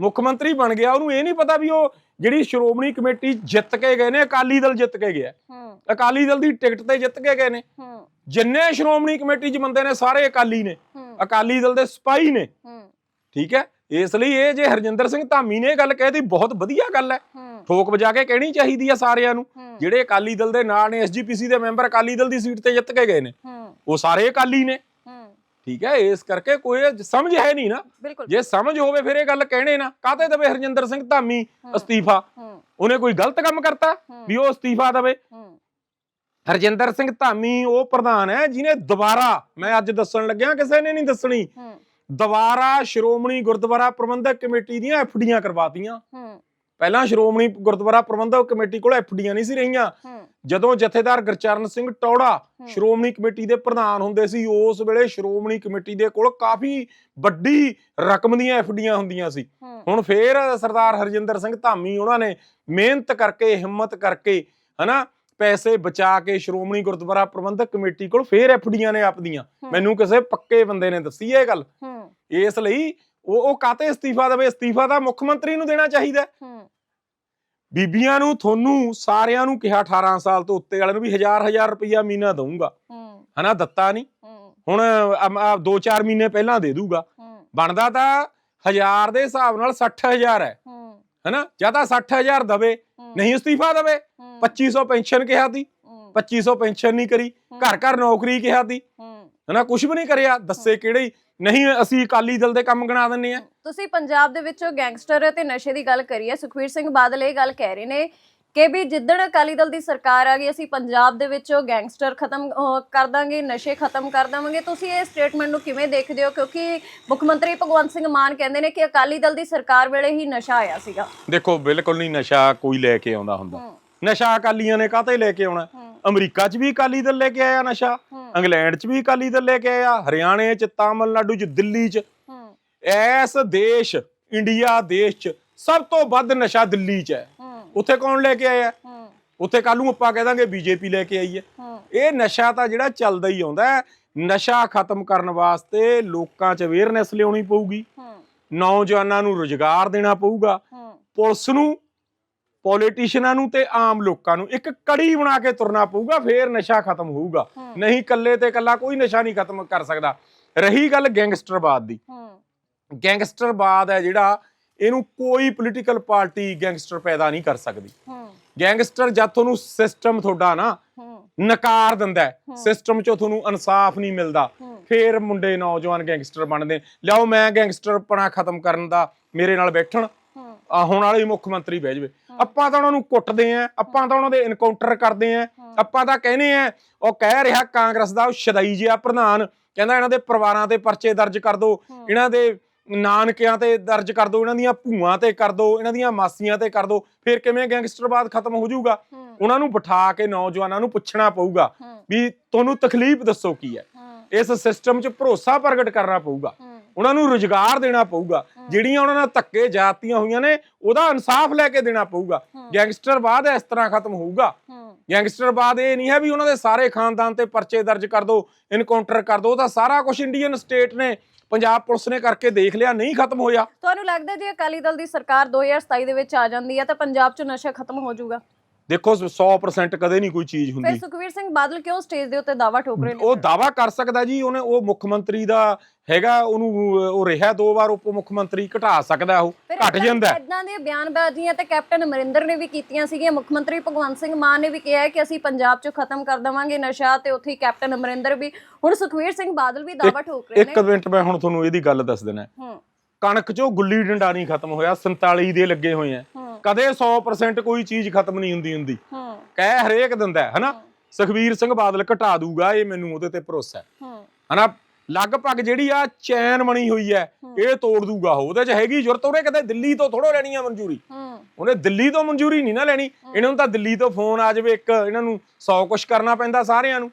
ਮੁੱਖ ਮੰਤਰੀ ਬਣ ਗਿਆ ਉਹਨੂੰ ਇਹ ਨਹੀਂ ਪਤਾ ਵੀ ਉਹ ਜਿਹੜੀ ਸ਼੍ਰੋਮਣੀ ਕਮੇਟੀ ਜਿੱਤ ਕੇ ਗਏ ਨੇ ਅਕਾਲੀ ਦਲ ਜਿੱਤ ਕੇ ਗਿਆ। ਅਕਾਲੀ ਦਲ ਦੀ ਟਿਕਟ ਤੇ ਜਿੱਤ ਕੇ ਗਏ ਨੇ। ਜਿੰਨੇ ਸ਼੍ਰੋਮਣੀ ਕਮੇਟੀ 'ਚ ਬੰਦੇ ਨੇ ਸਾਰੇ ਅਕਾਲੀ ਨੇ। ਅਕਾਲੀ ਦਲ ਦੇ ਸਿਪਾਹੀ ਨੇ। ਠੀਕ ਹੈ? ਇਸ ਲਈ ਇਹ ਜੇ ਹਰਜਿੰਦਰ ਸਿੰਘ ਧਾਮੀ ਨੇ ਇਹ ਗੱਲ ਕਹਿਤੀ ਬਹੁਤ ਵਧੀਆ ਗੱਲ ਹੈ। ਠੋਕ ਵਜਾ ਕੇ ਕਹਿਣੀ ਚਾਹੀਦੀ ਆ ਸਾਰਿਆਂ ਨੂੰ। ਜਿਹੜੇ ਅਕਾਲੀ ਦਲ ਦੇ ਨਾਲ ਨੇ ਐਸਜੀਪੀਸੀ ਦੇ ਮੈਂਬਰ ਅਕਾਲੀ ਦਲ ਦੀ ਸੀਟ ਤੇ ਜਿੱਤ ਕੇ ਗਏ ਨੇ। ਉਹ ਸਾਰੇ ਅਕਾਲੀ ਨੇ। ਠੀਕ ਹੈ ਇਸ ਕਰਕੇ ਕੋਈ ਸਮਝ ਹੈ ਨਹੀਂ ਨਾ। ਜੇ ਸਮਝ ਹੋਵੇ ਫਿਰ ਇਹ ਗੱਲ ਕਹਿਣੇ ਨਾ। ਕਾਤੇ ਦਵੇ ਹਰਜਿੰਦਰ ਸਿੰਘ ਧਾਮੀ ਅਸਤੀਫਾ? ਉਹਨੇ ਕੋਈ ਗਲਤ ਕੰਮ ਕਰਤਾ। ਵੀ ਉਹ ਅਸਤੀਫਾ ਦਵੇ? ਹਰਜਿੰਦਰ ਸਿੰਘ ਧਾਮੀ ਉਹ ਪ੍ਰਧਾਨ ਹੈ ਜਿਹਨੇ ਦੁਬਾਰਾ ਮੈਂ ਅੱਜ ਦੱਸਣ ਲੱਗਿਆ ਕਿਸੇ ਨੇ ਨਹੀਂ ਦੱਸਣੀ। ਦੁਬਾਰਾ ਸ਼੍ਰੋਮਣੀ ਗੁਰਦੁਆਰਾ ਪ੍ਰਬੰਧਕ ਕਮੇਟੀ ਦੀਆਂ ਐਫਡੀਆਂ ਕਰਵਾਤੀਆਂ। ਪਹਿਲਾਂ ਸ਼੍ਰੋਮਣੀ ਗੁਰਦੁਆਰਾ ਪ੍ਰਬੰਧਕ ਕਮੇਟੀ ਕੋਲ ਐਫਡੀਆਂ ਨਹੀਂ ਸੀ ਰਹੀਆਂ। ਜਦੋਂ ਜਥੇਦਾਰ ਗੁਰਚਰਨ ਸਿੰਘ ਟੌੜਾ। ਸ਼੍ਰੋਮਣੀ ਕਮੇਟੀ ਦੇ ਪ੍ਰਧਾਨ ਹੁੰਦੇ ਸੀ ਉਸ ਵੇਲੇ ਸ਼੍ਰੋਮਣੀ ਕਮੇਟੀ ਦੇ ਕੋਲ ਕਾਫੀ ਵੱਡੀ ਰਕਮ ਦੀਆਂ ਐਫਡੀਆਂ ਹੁੰਦੀਆਂ ਸੀ। ਹੁਣ ਫੇਰ ਸਰਦਾਰ ਹਰਜਿੰਦਰ ਸਿੰਘ ਧਾਮੀ ਉਹਨਾਂ ਨੇ ਮਿਹਨਤ ਕਰਕੇ ਹਿੰਮਤ ਕਰਕੇ ਹਨਾ ਪੈਸੇ ਬਚਾ ਕੇ ਸ਼੍ਰੋਮਣੀ ਗੁਰਦੁਆਰਾ ਪ੍ਰਬੰਧਕ ਕਮੇਟੀ ਕੋਲ ਫੇਰ ਐਫਡੀਆਂ ਨੇ ਆਪਦੀਆਂ। ਮੈਨੂੰ ਕਿਸੇ ਪੱਕੇ ਬੰਦੇ ਨੇ ਦੱਸੀ ਇਹ ਗੱਲ। ਇਸ ਲਈ ਉਹ ਉਹ ਕਾਤੇ ਅਸਤੀਫਾ ਦੇਵੇ? ਅਸਤੀਫਾ ਤਾਂ ਮੁੱਖ ਮੰਤਰੀ ਨੂੰ ਦੇਣਾ ਚਾਹੀਦਾ। ਬੀਬੀਆਂ ਨੂੰ ਤੁਹਾਨੂੰ ਸਾਰਿਆਂ ਨੂੰ ਕਿਹਾ 18 ਸਾਲ ਤੋਂ ਉੱਤੇ ਵਾਲਿਆਂ ਨੂੰ ਵੀ ਹਜ਼ਾਰ ਹਜ਼ਾਰ ਰੁਪਈਆ ਮਹੀਨਾ ਦਊਂਗਾ। ਹਨਾ ਦਿੱਤਾ ਨਹੀਂ ਹੁਣ 2-4 ਮਹੀਨੇ ਪਹਿਲਾਂ ਦੇ ਦੂਗਾ ਬਣਦਾ ਤਾਂ ਹਜ਼ਾਰ ਦੇ ਹਿਸਾਬ ਨਾਲ 60000 ਹੈ। ਹਨਾ ਜਾਂ ਤਾਂ 60000 ਦਵੇ ਨਹੀਂ ਅਸਤੀਫਾ ਦਵੇ। 2500 ਪੈਨਸ਼ਨ ਕਿਹਾ ਤੀ। 2500 ਪੈਨਸ਼ਨ ਨਹੀਂ ਕਰੀ। ਘਰ ਘਰ ਨੌਕਰੀ ਕਿਹਾ ਹੂੰ। ਹਨਾ ਕੁਝ ਵੀ ਨਹੀਂ ਕਰਿਆ ਦੱਸੇ ਕਿਹੜੇ ਨਹੀਂ ਅਸੀਂ ਅਕਾਲੀ ਦਲ ਦੇ ਕੰਮ ਗਣਾ ਦਿੰਨੇ ਆ ਤੁਸੀਂ ਪੰਜਾਬ ਦੇ ਵਿੱਚੋਂ ਗੈਂਗਸਟਰ ਤੇ ਨਸ਼ੇ ਦੀ ਗੱਲ ਕਰੀ ਹੈ। ਸੁਖਵੀਰ ਸਿੰਘ ਬਾਦਲ ਇਹ ਗੱਲ ਕਹਿ ਰਹੇ ਨੇ ਕਿ ਵੀ ਜਿੱਦਣ ਅਕਾਲੀ ਦਲ ਦੀ ਸਰਕਾਰ ਆ ਗਈ ਅਸੀਂ ਪੰਜਾਬ ਦੇ ਵਿੱਚੋਂ ਗੈਂਗਸਟਰ ਖਤਮ ਕਰ ਦਾਂਗੇ ਨਸ਼ੇ ਖਤਮ ਕਰ ਦੇਵਾਂਗੇ। ਤੁਸੀਂ ਇਹ ਸਟੇਟਮੈਂਟ ਨੂੰ ਕਿਵੇਂ ਦੇਖਦੇ ਹੋ? ਕਿਉਂਕਿ ਮੁੱਖ ਮੰਤਰੀ ਭਗਵੰਤ ਸਿੰਘ ਮਾਨ ਕਹਿੰਦੇ ਨੇ ਕਿ ਅਕਾਲੀ ਦਲ ਦੀ ਸਰਕਾਰ ਵੇਲੇ ਹੀ ਨਸ਼ਾ ਆਇਆ ਸੀਗਾ। ਦੇਖੋ ਬਿਲਕੁਲ ਨਹੀਂ ਨਸ਼ਾ ਕੋਈ ਲੈ ਕੇ ਆਉਂਦਾ ਹੁੰਦਾ। ਨਸ਼ਾ ਅਕਾਲੀਆਂ ਨੇ ਕਾਹਤੇ ਲੈ ਕੇ ਆਉਣਾ? ਅਮਰੀਕਾ 'ਚ ਵੀ ਅਕਾਲੀ ਦਲ ਲੈ ਕੇ ਆਇਆ ਨਸ਼ਾ ਇੰਗਲੈਂਡ 'ਚ ਵੀ ਅਕਾਲੀ ਦਲ ਲੈ ਕੇ ਆਇਆ ਹਰਿਆਣੇ 'ਚ ਤਾਮਿਲਨਾਡੂ 'ਚ ਦਿੱਲੀ 'ਚ। ਐਸ ਦੇਸ਼ ਇੰਡੀਆ ਦੇਸ਼ 'ਚ ਸਭ ਤੋਂ ਵੱਧ ਨਸ਼ਾ ਦਿੱਲੀ 'ਚ ਹੈ। ਉੱਥੇ ਕੌਣ ਲੈ ਕੇ ਆਇਆ? ਉੱਥੇ ਕੱਲ ਨੂੰ ਆਪਾਂ ਕਹਿ ਦਾਂਗੇ ਬੀਜੇਪੀ ਲੈ ਕੇ ਆਈ ਹੈ। ਇਹ ਨਸ਼ਾ ਤਾਂ ਜਿਹੜਾ ਚੱਲਦਾ ਹੀ ਆਉਂਦਾ ਹੈ। ਨਸ਼ਾ ਖਤਮ ਕਰਨ ਵਾਸਤੇ ਲੋਕਾਂ 'ਚ ਅਵੇਅਰਨੈਸ ਲਿਆਉਣੀ ਪਊਗੀ। ਨੌਜਵਾਨਾਂ ਨੂੰ ਰੁਜ਼ਗਾਰ ਦੇਣਾ ਪਊਗਾ। ਪੁਲਿਸ ਨੂੰ ਪੋਲੀਟੀਸ਼ੀਅਨਾਂ ਨੂੰ ਤੇ ਆਮ ਲੋਕਾਂ ਨੂੰ। ਇੱਕ ਕੜੀ ਬਣਾ ਕੇ ਤੁਰਨਾ ਪਊਗਾ ਫੇਰ ਨਸ਼ਾ ਖਤਮ ਹੋਊਗਾ। ਨਹੀਂ ਕੱਲੇ ਤੇ ਕੱਲਾ ਕੋਈ ਨਸ਼ਾ ਨਹੀਂ ਖਤਮ ਕਰ ਸਕਦਾ। ਰਹੀ ਗੱਲ ਗੈਂਗਸਟਰਵਾਦ ਦੀ। ਗੈਂਗਸਟਰਵਾਦ ਹੈ ਜਿਹੜਾ ਇਹਨੂੰ ਕੋਈ ਪੋਲੀਟੀਕਲ ਪਾਰਟੀ ਗੈਂਗਸਟਰ ਪੈਦਾ ਨਹੀਂ ਕਰ ਸਕਦੀ। ਗੈਂਗਸਟਰ ਜਦ ਤੁਹਾਨੂੰ ਸਿਸਟਮ ਤੁਹਾਡਾ ਨਾ ਨਕਾਰ ਦਿੰਦਾ ਸਿਸਟਮ ਚੋਂ ਤੁਹਾਨੂੰ ਇਨਸਾਫ ਨਹੀਂ ਮਿਲਦਾ। ਫੇਰ ਮੁੰਡੇ ਨੌਜਵਾਨ ਗੈਂਗਸਟਰ ਬਣਦੇ। ਲਿਆਓ ਮੈਂ ਗੈਂਗਸਟਰ ਪਣਾ ਖਤਮ ਕਰਨ ਦਾ ਮੇਰੇ ਨਾਲ ਬੈਠਣ। ਹੁਣ ਵਾਲੇ ਮੁੱਖ ਮੰਤਰੀ ਬਹਿ ਜਵੇ। ਆਪਾਂ ਤਾਂ ਉਹਨਾਂ ਨੂੰ ਕੁੱਟਦੇ ਆਂ ਆਪਾਂ ਤਾਂ ਉਹਨਾਂ ਦੇ ਇਨਕਾਊਂਟਰ ਕਰਦੇ ਆਂ ਆਪਾਂ ਤਾਂ ਕਹਿੰਦੇ ਆਂ ਉਹ ਕਹਿ ਰਿਹਾ ਕਾਂਗਰਸ ਦਾ ਉਹ ਸ਼ਦਾਈ ਜਿਹਾ ਪ੍ਰਧਾਨ ਕਹਿੰਦਾ ਇਹਨਾਂ ਦੇ ਪਰਿਵਾਰਾਂ ਤੇ ਪਰਚੇ ਦਰਜ ਕਰ ਦਿਓ ਇਹਨਾਂ ਦੇ ਨਾਨਕਿਆਂ ਤੇ ਦਰਜ ਕਰ ਦਿਓ ਇਹਨਾਂ ਦੀਆਂ ਭੂਆਂ ਤੇ ਕਰ ਦਿਓ ਇਹਨਾਂ ਦੀਆਂ ਮਾਸੀਆਂ ਤੇ ਕਰ ਦਿਓ ਫਿਰ ਕਿਵੇਂ ਗੈਂਗਸਟਰਵਾਦ ਖਤਮ ਹੋ ਜਾਊਗਾ? ਉਹਨਾਂ ਨੂੰ ਬਿਠਾ ਕੇ ਨੌਜਵਾਨਾਂ ਨੂੰ ਪੁੱਛਣਾ ਪਊਗਾ ਵੀ ਤੁਹਾਨੂੰ ਤਕਲੀਫ ਦੱਸੋ ਕੀ ਹੈ? ਇਸ ਸਿਸਟਮ 'ਚ ਭਰੋਸਾ ਪ੍ਰਗਟ ਕਰਨਾ ਪਊਗਾ। ਉਹਨਾਂ ਨੂੰ ਰੁਜ਼ਗਾਰ ਦੇਣਾ ਪਊਗਾ। ਜਿਹੜੀਆਂ ਉਹਨਾਂ ਨਾਲ ਧੱਕੇ ਜਾਤੀਆਂ ਹੋਈਆਂ ਨੇ ਉਹਦਾ ਇਨਸਾਫ ਲੈ ਕੇ ਦੇਣਾ ਪਊਗਾ। ਗੈਂਗਸਟਰਵਾਦ ਇਸ ਤਰ੍ਹਾਂ ਖਤਮ ਹੋਊਗਾ। ਹੂੰ। ਗੈਂਗਸਟਰਵਾਦ ਇਹ ਨਹੀਂ ਹੈ ਵੀ ਉਹਨਾਂ ਦੇ ਸਾਰੇ ਖਾਨਦਾਨ ਤੇ ਪਰਚੇ ਦਰਜ ਕਰ ਦਿਓ ਇਨਕਾਊਂਟਰ ਕਰ ਦਿਓ ਉਹ ਤਾਂ ਸਾਰਾ ਕੁਝ ਇੰਡੀਅਨ ਸਟੇਟ ਨੇ ਪੰਜਾਬ ਪੁਲਿਸ ਨੇ ਕਰਕੇ ਦੇਖ ਲਿਆ ਨਹੀਂ ਖਤਮ ਹੋਇਆ। ਤੁਹਾਨੂੰ ਲੱਗਦਾ ਜੇ ਅਕਾਲੀ ਦਲ ਦੀ ਸਰਕਾਰ 2027 ਦੇ ਵਿੱਚ ਆ ਜਾਂਦੀ ਹੈ ਤਾਂ ਪੰਜਾਬ 'ਚ ਨਸ਼ਾ ਖਤਮ ਹੋ ਜਾਊਗਾ? ਦੇਖੋ 100% ਕਦੇ ਨਹੀਂ ਕੋਈ ਚੀਜ਼ ਫਿਰ ਹੁੰਦੀ ਸੁਖਵੀਰ ਸਿੰਘ ਬਾਦਲ ਕਿਉਂ ਸਟੇਜ ਦੇ ਉੱਤੇ ਦਾਵਾ ਠੋਕ ਰਹੇ ਨੇ ਉਹ ਦਾਵਾ ਕਰ ਸਕਦਾ ਜੀ ਉਹਨੇ ਉਹ ਮੁੱਖ ਮੰਤਰੀ ਦਾ ਹੈਗਾ ਉਹਨੂੰ ਉਹ ਰਿਹਾ ਦੋ ਵਾਰ ਉਪ ਮੁੱਖ ਮੰਤਰੀ ਘਟਾ ਸਕਦਾ ਉਹ ਘਟ ਜਾਂਦਾ। ਹੈ। ਇਦਾਂ ਦੀਆਂ ਬਿਆਨਬਾਜ਼ੀਆਂ ਤੇ ਕੈਪਟਨ ਅਮਰਿੰਦਰ ਨੇ ਵੀ ਕੀਤੀਆਂ ਸੀਗੀਆਂ ਮੁੱਖ ਮੰਤਰੀ ਭਗਵੰਤ ਸਿੰਘ ਮਾਨ ਨੇ ਵੀ ਕਿਹਾ ਹੈ ਕਿ ਅਸੀਂ ਪੰਜਾਬ 'ਚ ਖਤਮ ਕਰ ਦੇਵਾਂਗੇ ਨਸ਼ਾ ਤੇ ਉੱਥੇ ਹੀ ਕੈਪਟਨ ਅਮਰਿੰਦਰ ਵੀ। ਹੁਣ ਸੁਖਵੀਰ ਸਿੰਘ ਬਾਦਲ ਵੀ ਦਾਵਾ ਠੋਕ ਰਹੇ ਇੱਕ ਨੇ ਮਿੰਟ ਮੈਂ ਹੁਣ ਤੁਹਾਨੂੰ ਇਹਦੀ ਗੱਲ ਦੱਸ ਦੇਣਾ। ਹੂੰ। ਕਣਕ ਚੋਂ ਗੁੱਲੀ ਡੰਡਾ ਨਹੀਂ ਖਤਮ ਹੋਇਆ 47 ਦੇ ਲੱਗੇ ਹੋਏ ਆ। ਕਦੇ 100% ਕੋਈ ਚੀਜ਼ ਖਤਮ ਨਹੀਂ ਹੁੰਦੀ ਹੁੰਦੀ। ਕਹਿ ਹਰੇਕ ਦਿੰਦਾ ਹਨਾ? ਸੁਖਵੀਰ ਸਿੰਘ ਬਾਦਲ ਘਟਾ ਦੂਗਾ ਇਹ ਮੈਨੂੰ ਉਹਦੇ ਤੇ ਭਰੋਸਾ ਹੈ। ਹਨਾ? ਲਗਭਗ ਜਿਹੜੀ ਆ ਚੈਨ ਬਣੀ ਹੋਈ ਹੈ ਇਹ ਤੋੜ ਦੂਗਾ ਉਹ। ਉਹਦੇ ਚ ਹੈਗੀ ਜ਼ਰੂਰਤ ਉਹਨੇ ਕਦੇ ਦਿੱਲੀ ਤੋਂ ਥੋੜੋ ਲੈਣੀ ਆ ਮਨਜ਼ੂਰੀ। ਉਹਨੇ ਦਿੱਲੀ ਤੋਂ ਮਨਜ਼ੂਰੀ ਨਹੀਂ ਨਾ ਲੈਣੀ। ਇਹਨਾਂ ਨੂੰ ਤਾਂ ਦਿੱਲੀ ਤੋਂ ਫੋਨ ਆ ਜਾਵੇ ਇੱਕ ਇਹਨਾਂ ਨੂੰ 100 ਕੁਛ ਕਰਨਾ ਪੈਂਦਾ ਸਾਰਿਆਂ ਨੂੰ।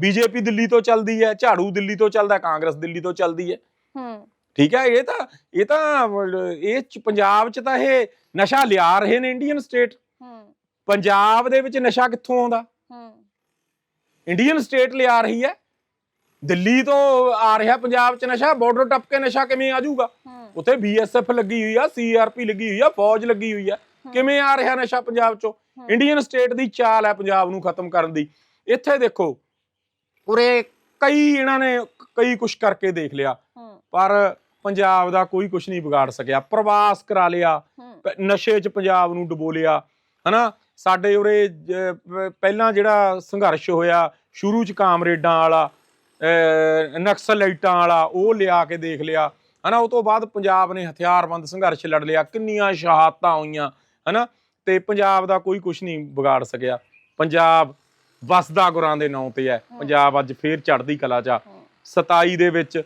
ਬੀਜੇਪੀ ਦਿੱਲੀ ਤੋਂ ਚੱਲਦੀ ਹੈ ਝਾੜੂ ਦਿੱਲੀ ਤੋਂ ਚੱਲਦਾ ਕਾਂਗਰਸ ਦਿੱਲੀ ਤੋਂ ਚੱਲਦੀ ਹੂੰ। ਠੀਕ ਹੈ ਇਹ ਤਾਂ ਇਹ ਤਾਂ ਇਹ ਚ- ਪੰਜਾਬ 'ਚ ਤਾਂ ਇਹ ਨਸ਼ਾ ਲਿਆ ਰਹੇ ਨੇ ਇੰਡੀਅਨ ਸਟੇਟ ਹੂੰ। ਪੰਜਾਬ ਦੇ ਵਿੱਚ ਨਸ਼ਾ ਕਿੱਥੋਂ ਆਉਂਦਾ? ਹੂੰ। ਇੰਡੀਅਨ ਸਟੇਟ ਲਿਆ ਰਹੀ ਹੈ। ਦਿੱਲੀ ਤੋਂ ਆ ਰਿਹਾ ਪੰਜਾਬ 'ਚ ਨਸ਼ਾ ਬਾਰਡਰ ਟੱਪ ਕੇ ਨਸ਼ਾ ਕਿਵੇਂ ਆ ਜਾਊਗਾ? ਉੱਥੇ ਬੀਐਸਐਫ ਲੱਗੀ ਹੋਈ ਆ ਸੀਆਰਪੀ ਲੱਗੀ ਹੋਈ ਆ ਫੌਜ ਲੱਗੀ ਹੋਈ ਆ। ਕਿਵੇਂ ਆ ਰਿਹਾ ਨਸ਼ਾ ਪੰਜਾਬ 'ਚੋਂ? ਇੰਡੀਅਨ ਸਟੇਟ ਦੀ ਚਾਲ ਹੈ ਪੰਜਾਬ ਨੂੰ ਖਤਮ ਕਰਨ ਦੀ। ਇੱਥੇ ਦੇਖੋ ਉਰੇ ਕਈ ਇਹਨਾਂ ਨੇ ਕਈ ਕੁਛ ਕਰਕੇ ਦੇਖ ਲਿਆ। ਪਰ ਪੰਜਾਬ ਦਾ ਕੋਈ ਕੁਝ ਨਹੀਂ ਵਿਗਾੜ ਸਕਿਆ। ਪ੍ਰਵਾਸ ਕਰਾ ਲਿਆ ਨਸ਼ੇ 'ਚ ਪੰਜਾਬ ਨੂੰ ਡੁਬੋ ਲਿਆ ਹਨਾ? ਸਾਡੇ ਉਰੇ ਪਹਿਲਾਂ ਜਿਹੜਾ ਸੰਘਰਸ਼ ਹੋਇਆ ਸ਼ੁਰੂ 'ਚ ਕਾਮਰੇਡਾਂ ਵਾਲਾ ਨਕਸਲਾਈਟਾਂ ਵਾਲਾ ਉਹ ਲਿਆ ਕੇ ਦੇਖ ਲਿਆ। ਹਨਾ? ਉਹ ਤੋਂ ਬਾਅਦ ਪੰਜਾਬ ਨੇ ਹਥਿਆਰਬੰਦ ਸੰਘਰਸ਼ ਲੜ ਲਿਆ। ਕਿੰਨੀਆਂ ਸ਼ਹਾਦਤਾਂ ਹੋਈਆਂ ਹਨਾ? ਤੇ ਪੰਜਾਬ ਦਾ ਕੋਈ ਕੁਝ ਨਹੀਂ ਵਿਗਾੜ ਸਕਿਆ। ਪੰਜਾਬ ਵਸਦਾ ਗੁਰਾਂ ਦੇ ਨਾਂ ਤੇ ਹੈ। ਪੰਜਾਬ ਅੱਜ ਫੇਰ ਚੜ੍ਹਦੀ ਕਲਾ 'ਚ ਆ। 27 ਦੇ ਵਿੱਚ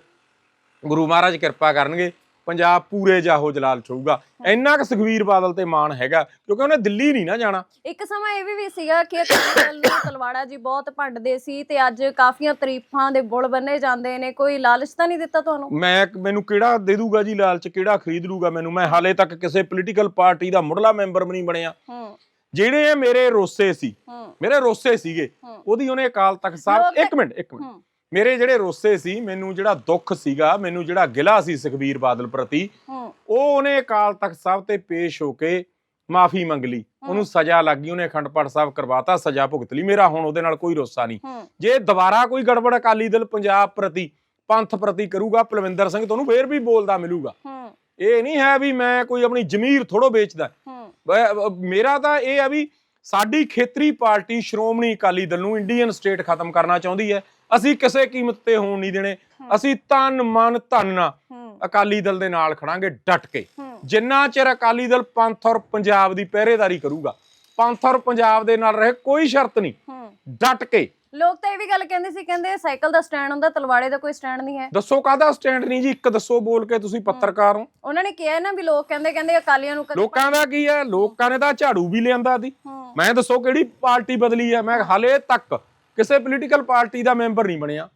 ਗੁਰੂ ਮਹਾਰਾਜ ਕਿਰਪਾ ਕਰਨਗੇ ਪੰਜਾਬ ਪੂਰੇ ਜਾਹੋ ਜਲਾਲ ਛੂਗਾ ਇੰਨਾ ਕੁ ਸੁਖਵੀਰ ਬਾਦਲ ਤੇ ਮਾਣ ਹੈਗਾ ਕਿਉਂਕਿ ਉਹਨੇ ਦਿੱਲੀ ਨਹੀਂ ਨਾ ਜਾਣਾ। ਇੱਕ ਸਮਾਂ ਇਹ ਵੀ ਵੀ ਸੀਗਾ ਕਿ ਅਕਾਲੀ ਦਲ ਨੂੰ ਤਲਵਾੜਾ ਜੀ ਬਹੁਤ ਭੰਡਦੇ ਸੀ ਤੇ ਅੱਜ ਕਾਫੀਆਂ ਤਾਰੀਫਾਂ ਦੇ ਬੁੱਲ ਬੰਨੇ ਜਾਂਦੇ ਨੇ ਕੋਈ ਲਾਲਚ ਤਾਂ ਨਹੀਂ ਦਿੱਤਾ ਤੁਹਾਨੂੰ? ਮੈਂ ਮੈਨੂੰ ਕਿਹੜਾ ਦੇ ਦੂਗਾ ਜੀ ਲਾਲਚ ਕਿਹੜਾ ਖਰੀਦ ਲੂਗਾ ਮੈਨੂੰ? ਮੈਂ ਹਾਲੇ ਤੱਕ ਕਿਸੇ ਪੋਲੀਟੀਕਲ ਪਾਰਟੀ ਦਾ ਮੁੱਢਲਾ ਮੈਂਬਰ ਵੀ ਨਹੀਂ ਬਣਿਆ। ਹੂੰ। ਜਿਹੜੇ ਮੇਰੇ ਰੋਸੇ ਸੀ ਮੇਰੇ ਰੋਸੇ ਸੀਗੇ। ਉਹਦੀ ਉਹਨੇ ਅਕਾਲ ਤਖਤ ਸਾਹਿਬ ਇੱਕ ਮਿੰਟ ਇੱਕ ਮਿੰਟ। ਮੇਰੇ ਜਿਹੜੇ ਰੋਸੇ ਸੀ ਮੈਨੂੰ ਜਿਹੜਾ ਦੁੱਖ ਸੀਗਾ ਮੈਨੂੰ ਜਿਹੜਾ ਗਿਲਾ ਸੀ ਸੁਖਬੀਰ ਬਾਦਲ ਪ੍ਰਤੀ ਉਹ ਉਹਨੇ ਅਕਾਲ ਤਖਤ ਸਾਹਿਬ ਤੇ ਪੇਸ਼ ਹੋ ਕੇ ਮਾਫੀ ਮੰਗ ਲਈ। ਉਹਨੂੰ ਸਜ਼ਾ ਲੱਗ ਗਈ ਉਹਨੇ ਅਖੰਡ ਪਾਠ ਸਾਹਿਬ ਕਰਵਾਤਾ ਸਜ਼ਾ ਭੁਗਤ ਲਈ। ਮੇਰਾ ਹੁਣ ਉਹਦੇ ਨਾਲ ਕੋਈ ਰੋਸਾ ਨਹੀਂ। ਜੇ ਦੁਬਾਰਾ ਕੋਈ ਗੜਬੜ ਅਕਾਲੀ ਦਲ ਪੰਜਾਬ ਪ੍ਰਤੀ ਪੰਥ ਪ੍ਰਤੀ ਕਰੂਗਾ ਪਲਵਿੰਦਰ ਸਿੰਘ ਤੁਹਾਨੂੰ ਫੇਰ ਵੀ ਬੋਲਦਾ ਮਿਲੂਗਾ। ਇਹ ਨਹੀਂ ਹੈ ਵੀ ਮੈਂ ਕੋਈ ਆਪਣੀ ਜ਼ਮੀਰ ਥੋੜੋ ਵੇਚਦਾ। ਮੇਰਾ ਤਾਂ ਇਹ ਆ ਵੀ ਸਾਡੀ ਖੇਤਰੀ ਪਾਰਟੀ ਸ਼੍ਰੋਮਣੀ ਅਕਾਲੀ ਦਲ ਨੂੰ ਇੰਡੀਅਨ ਸਟੇਟ ਖਤਮ ਕਰਨਾ ਚਾਹੁੰਦੀ ਹੈ। ਅਸੀਂ ਕਿਸੇ ਕੀਮਤ ਤੇ ਹੋਣ ਨਹੀਂ ਦੇਣੇ। ਅਸੀਂ ਤਨ ਮਨ ਧਨ ਨਾਲ ਅਕਾਲੀ ਦਲ ਦੇ ਨਾਲ ਖੜਾਂਗੇ ਡਟ ਕੇ। ਜਿੰਨਾ ਚਿਰ ਅਕਾਲੀ ਦਲ ਪੰਥ ਔਰ ਪੰਜਾਬ ਦੀ ਪਹਿਰੇਦਾਰੀ ਕਰੂਗਾ ਪੰਥ ਔਰ ਪੰਜਾਬ ਦੇ ਨਾਲ ਰਹੇ ਕੋਈ ਸ਼ਰਤ ਨਹੀਂ। ਡਟ ਕੇ। ਲੋਕ ਤਾਂ ਇਹ ਵੀ ਗੱਲ ਕਹਿੰਦੇ ਸੀ ਕਹਿੰਦੇ ਸਾਈਕਲ ਦਾ ਸਟੈਂਡ ਹੁੰਦਾ ਤਲਵਾੜੇ ਦਾ ਕੋਈ ਸਟੈਂਡ ਨਹੀਂ ਹੈ। ਦੱਸੋ ਕਾਹਦਾ ਸਟੈਂਡ ਨਹੀਂ ਜੀ? ਇੱਕ ਦੱਸੋ ਬੋਲ ਕੇ ਤੁਸੀਂ ਪੱਤਰਕਾਰ ਹੋ। ਉਹਨਾਂ ਨੇ ਕਿਹਾ ਨਾ ਵੀ ਲੋਕ ਕਹਿੰਦੇ ਕਹਿੰਦੇ ਅਕਾਲੀਆਂ ਨੂੰ ਲੋਕਾਂ ਦਾ ਕੀ ਹੈ? ਲੋਕਾਂ ਨੇ ਤਾਂ ਝਾੜੂ ਵੀ ਲਿਆਂਦਾ ਦੀ ਹੂੰ। ਮੈਂ ਦੱਸੋ ਕਿਹੜੀ ਪਾਰਟੀ ਬਦਲੀ ਹੈ? ਮੈਂ ਹਾਲੇ ਤੱਕ ਕਿਸੇ ਪੋਲੀਟੀਕਲ ਪਾਰਟੀ ਦਾ ਮੈਂਬਰ ਨਹੀਂ ਬਣਿਆ।